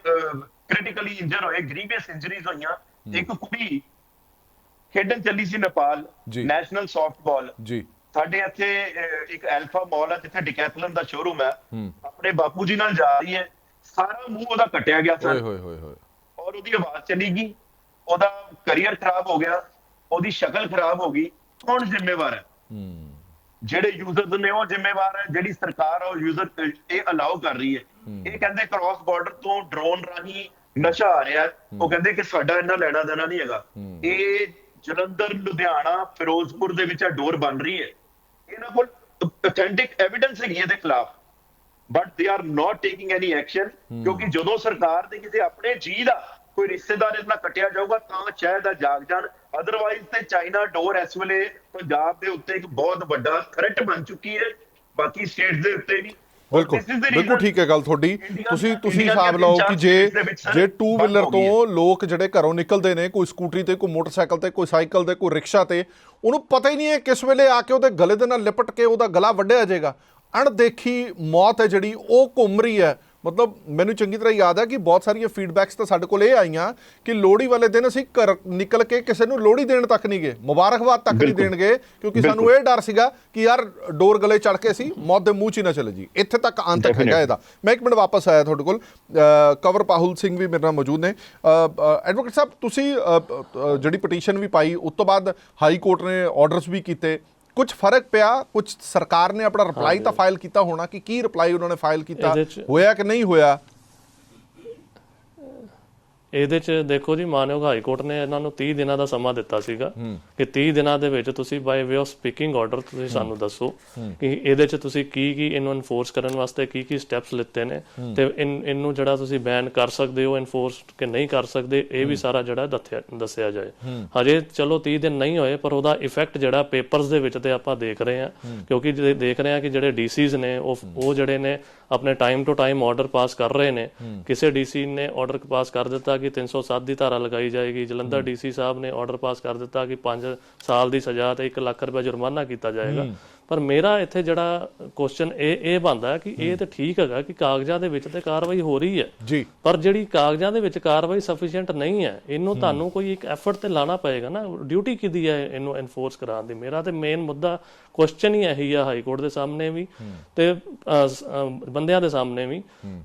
ਕ੍ਰਿਟੀਕਲੀ ਇੰਜਰ ਹੋਏ ਗ੍ਰੀਵੀਅਸ ਇੰਜਰੀਜ਼ ਹੋਈਆਂ ਇੱਕ ਕੁੜੀ ਖੇਡਣ ਚੱਲੀ ਸੀ ਨੇਪਾਲ। ਨੈਸ਼ਨਲ ਸੌਫਟਬਾਲ ਜੀ। ਸਾਡੇ ਇੱਥੇ ਇੱਕ ਐਲਫਾ ਮਾਲ ਹੈ ਜਿੱਥੇ ਡਿਕੈਥਲਨ ਦਾ ਸ਼ੋਰੂਮ ਹੈ। ਆਪਣੇ ਬਾਪੂ ਜੀ ਨਾਲ ਜਾ ਰਹੀ ਹੈ। ਸਾਰਾ ਮੂੰਹ ਉਹਦਾ ਕੱਟਿਆ ਗਿਆ ਓਏ ਸੀ ਹੋਏ ਹੋਏ ਹੋਏ। ਔਰ ਉਹਦੀ ਆਵਾਜ਼ ਚਲੀ ਗਈ। ਉਹਦਾ ਕੈਰੀਅਰ ਖਰਾਬ ਹੋ ਗਿਆ। ਉਹਦੀ ਸ਼ਕਲ ਖਰਾਬ ਹੋ ਗਈ। ਕੌਣ ਜ਼ਿੰਮੇਵਾਰ ਹੈ? ਜਿਹੜੇ ਯੂਜ਼ਰਸ ਨੇ ਉਹ ਜ਼ਿੰਮੇਵਾਰ ਹੈ। ਜਿਹੜੀ ਸਰਕਾਰ ਆ ਉਹ ਯੂਜ਼ਰ ਇਹ ਅਲਾਉ ਕਰ ਰਹੀ ਹੈ। ਇਹ ਕਹਿੰਦੇ ਕ੍ਰਾਸ ਬਾਰਡਰ ਤੋਂ ਡਰੋਨ ਰਾਹੀਂ ਨਸ਼ਾ ਆ ਰਿਹਾ। ਉਹ ਕਹਿੰਦੇ ਕਿ ਸਾਡਾ ਇਹਨਾਂ ਲੈਣਾ ਦੇਣਾ ਨਹੀਂ ਹੈਗਾ। ਇਹ ਜਲੰਧਰ ਲੁਧਿਆਣਾ ਫਿਰੋਜ਼ਪੁਰ ਦੇ ਵਿੱਚ ਆ ਡੋਰ ਬਣ ਰਹੀ ਹੈ। ਇਹਨਾਂ ਕੋਲ ਅਥੈਂਟਿਕ ਐਵੀਡੈਂਸ ਹੈਗੀ ਇਹਦੇ ਖਿਲਾਫ। But they are not taking any action ਕਿਉਂਕਿ ਜਦੋਂ ਸਰਕਾਰ ਦੇ ਕਿਸੇ ਆਪਣੇ ਜੀ ਦਾ ਕੋਈ ਰਿਸ਼ਤੇਦਾਰ ਇਸ ਨਾਲ ਕੱਟਿਆ ਜਾਊਗਾ ਤਾਂ ਸ਼ਾਇਦ ਆ ਜਾਗ ਜਾਣ। ਅਦਰਵਾਈਜ਼ ਤੇ ਚਾਈਨਾ ਡੋਰ ਇਸ ਵੇਲੇ ਪੰਜਾਬ ਦੇ ਉੱਤੇ ਇੱਕ ਬਹੁਤ ਵੱਡਾ ਥ੍ਰੈਟ ਬਣ ਚੁੱਕੀ ਹੈ। ਬਾਕੀ ਸਟੇਟਸ ਦੇ ਉੱਤੇ ਵੀ। ਬਿਲਕੁਲ ਬਿਲਕੁਲ ਠੀਕ ਹੈ ਗੱਲ ਤੁਹਾਡੀ। ਤੁਸੀਂ ਤੁਸੀਂ ਹਿਸਾਬ ਲਾਓ ਕਿ ਜੇ ਜੇ ਟੂ ਵੀਲਰ ਤੋਂ ਲੋਕ ਜਿਹੜੇ ਘਰੋਂ ਨਿਕਲਦੇ ਨੇ ਕੋਈ ਸਕੂਟਰੀ ਤੇ ਕੋਈ ਮੋਟਰਸਾਈਕਲ ਤੇ ਕੋਈ ਸਾਈਕਲ ਤੇ ਕੋਈ ਰਿਕਸ਼ਾ ਤੇ ਉਹਨੂੰ ਪਤਾ ਹੀ ਨਹੀਂ ਹੈ ਕਿਸ ਵੇਲੇ ਆ ਕੇ ਉਹਦੇ ਗਲੇ ਦੇ ਨਾਲ ਲਿਪਟ ਕੇ ਉਹਦਾ ਗਲਾ ਵੱਢਿਆ ਜਾਏਗਾ। ਅਣਦੇਖੀ ਮੌਤ ਹੈ ਜਿਹੜੀ ਉਹ ਘੁੰਮ ਰਹੀ ਹੈ। ਮਤਲਬ ਮੈਨੂੰ ਚੰਗੀ ਤਰ੍ਹਾਂ ਯਾਦ ਹੈ ਕਿ ਬਹੁਤ ਸਾਰੀਆਂ ਫੀਡਬੈਕਸ ਤਾਂ ਸਾਡੇ ਕੋਲ ਇਹ ਆਈਆਂ ਕਿ ਲੋਹੜੀ ਵਾਲੇ ਦਿਨ ਅਸੀਂ ਘਰ ਨਿਕਲ ਕੇ ਕਿਸੇ ਨੂੰ ਲੋਹੜੀ ਦੇਣ ਤੱਕ ਨਹੀਂ ਗਏ ਮੁਬਾਰਕਬਾਦ ਤੱਕ ਨਹੀਂ। ਦੇਣਗੇ ਕਿਉਂਕਿ ਸਾਨੂੰ ਇਹ ਡਰ ਸੀਗਾ ਕਿ ਯਾਰ ਡੋਰ ਗਲੇ ਚੜ ਕੇ ਅਸੀਂ ਮੌਤ ਦੇ ਮੂੰਹ 'ਚ ਹੀ ਨਾ ਚਲੇ ਜੀ ਇੱਥੇ ਤੱਕ ਅੰਤ ਹੈਗਾ. ਇਹਦਾ। ਮੈਂ ਇੱਕ ਮਿੰਟ ਵਾਪਸ ਆਇਆ ਤੁਹਾਡੇ ਕੋਲ। ਕਵਰ ਪਾਹੁਲ ਸਿੰਘ ਵੀ ਮੇਰੇ ਨਾਲ ਮੌਜੂਦ ਨੇ। ਐਡਵੋਕੇਟ ਸਾਹਿਬ ਤੁਸੀਂ ਜਿਹੜੀ ਪਟੀਸ਼ਨ ਵੀ ਪਾਈ ਉਸ ਤੋਂ ਬਾਅਦ ਹਾਈ ਕੋਰਟ ਨੇ ਆਰਡਰਸ ਵੀ ਕੀਤੇ। ਕੁਝ ਫ਼ਰਕ ਪਿਆ ਕੁਝ ਸਰਕਾਰ ਨੇ ਆਪਣਾ ਰਿਪਲਾਈ ਤਾਂ ਫਾਈਲ ਕੀਤਾ ਹੋਣਾ ਕਿ ਕੀ ਰਿਪਲਾਈ ਉਹਨਾਂ ਨੇ ਫਾਈਲ ਕੀਤਾ ਹੋਇਆ ਕਿ ਨਹੀਂ ਹੋਇਆ? ਇਹਦੇ ਚ ਦੇਖੋ ਜੀ ਮਾਨਯੋਗ ਹਾਈ ਕੋਰਟ ਨੇ ਇਹਨਾਂ ਨੂੰ 30 ਦਿਨਾਂ ਦਾ ਸਮਾਂ ਦਿੱਤਾ ਸੀਗਾ ਕਿ 30 ਦਿਨਾਂ ਦੇ ਵਿੱਚ ਤੁਸੀਂ by way of speaking order ਤੁਸੀਂ ਸਾਨੂੰ ਦੱਸੋ ਕਿ ਇਹਦੇ ਚ ਤੁਸੀਂ ਕੀ ਕੀ ਇਹਨੂੰ ਇਨਫੋਰਸ ਕਰਨ ਵਾਸਤੇ ਕੀ ਕੀ ਸਟੈਪਸ ਲਿੱਤੇ ਨੇ ਤੇ ਇਹਨੂੰ ਜਿਹੜਾ ਤੁਸੀਂ ਬੈਨ ਕਰ ਸਕਦੇ ਹੋ ਇਨਫੋਰਸ ਕਿ ਨਹੀਂ ਕਰ ਸਕਦੇ ਇਹ ਵੀ ਸਾਰਾ ਜਿਹੜਾ ਦੱਸਿਆ ਜਾਏ। ਹਜੇ ਚਲੋ 30 ਦਿਨ ਨਹੀਂ ਹੋਏ ਪਰ ਉਹਦਾ ਇਫੈਕਟ ਜਿਹੜਾ ਪੇਪਰਸ ਦੇ ਵਿੱਚ ਤੇ ਆਪਾਂ ਦੇਖ ਰਹੇ ਹਾਂ ਕਿਉਂਕਿ ਦੇਖ ਰਹੇ ਹਾਂ ਕਿ ਜਿਹੜੇ ਡੀਸੀਜ਼ ਨੇ ਉਹ ਉਹ ਜਿਹੜੇ ਨੇ ਆਪਣੇ time to time order pass ਕਰ ਰਹੇ ਨੇ ਕਿਸੇ ਡੀਸੀ ਨੇ ਆਰਡਰ ਪਾਸ ਕਰ ਦਿੱਤਾ ਕਿ 307 ਦੀ ਧਾਰਾ ਲਗਾਈ ਜਾਏਗੀ। ਜਲੰਧਰ ਡੀਸੀ ਸਾਹਿਬ ਨੇ ਆਰਡਰ ਪਾਸ ਕਰ ਦਿੱਤਾ ਕਿ 5 ਸਾਲ ਦੀ ਸਜ਼ਾ ਤੇ 1 ਲੱਖ ਰੁਪਏ ਜੁਰਮਾਨਾ ਕੀਤਾ ਜਾਏਗਾ। ਪਰ ਮੇਰਾ ਇੱਥੇ ਜਿਹੜਾ ਕੁਐਸਚਨ ਇਹ ਇਹ ਬਣਦਾ ਹੈ ਕਿ ਇਹ ਤਾਂ ਠੀਕ ਹੈਗਾ ਕਿ ਕਾਗਜ਼ਾਂ ਦੇ ਵਿੱਚ ਤੇ ਕਾਰਵਾਈ ਹੋ ਰਹੀ ਹੈ। ਜੀ। ਪਰ ਜਿਹੜੀ ਕਾਗਜ਼ਾਂ ਦੇ ਵਿੱਚ ਕਾਰਵਾਈ ਸਫੀਸ਼ੀਐਂਟ ਨਹੀਂ ਹੈ ਇਹਨੂੰ ਤੁਹਾਨੂੰ ਕੋਈ ਇੱਕ ਐਫਰਟ ਤੇ ਲਾਣਾ ਪਏਗਾ ਨਾ। ਡਿਊਟੀ ਕਿਹਦੀ ਹੈ ਇਹਨੂੰ ਐਨਫੋਰਸ ਕਰਾਉਣ ਦੀ? ਮੇਰਾ ਤੇ ਮੇਨ ਮੁੱਦਾ ਕੁਐਸਚਨ ਹੀ ਇਹੀ ਆ ਹਾਈ ਕੋਰਟ ਦੇ ਸਾਹਮਣੇ ਵੀ ਤੇ ਬੰਦਿਆਂ ਦੇ ਸਾਹਮਣੇ ਵੀ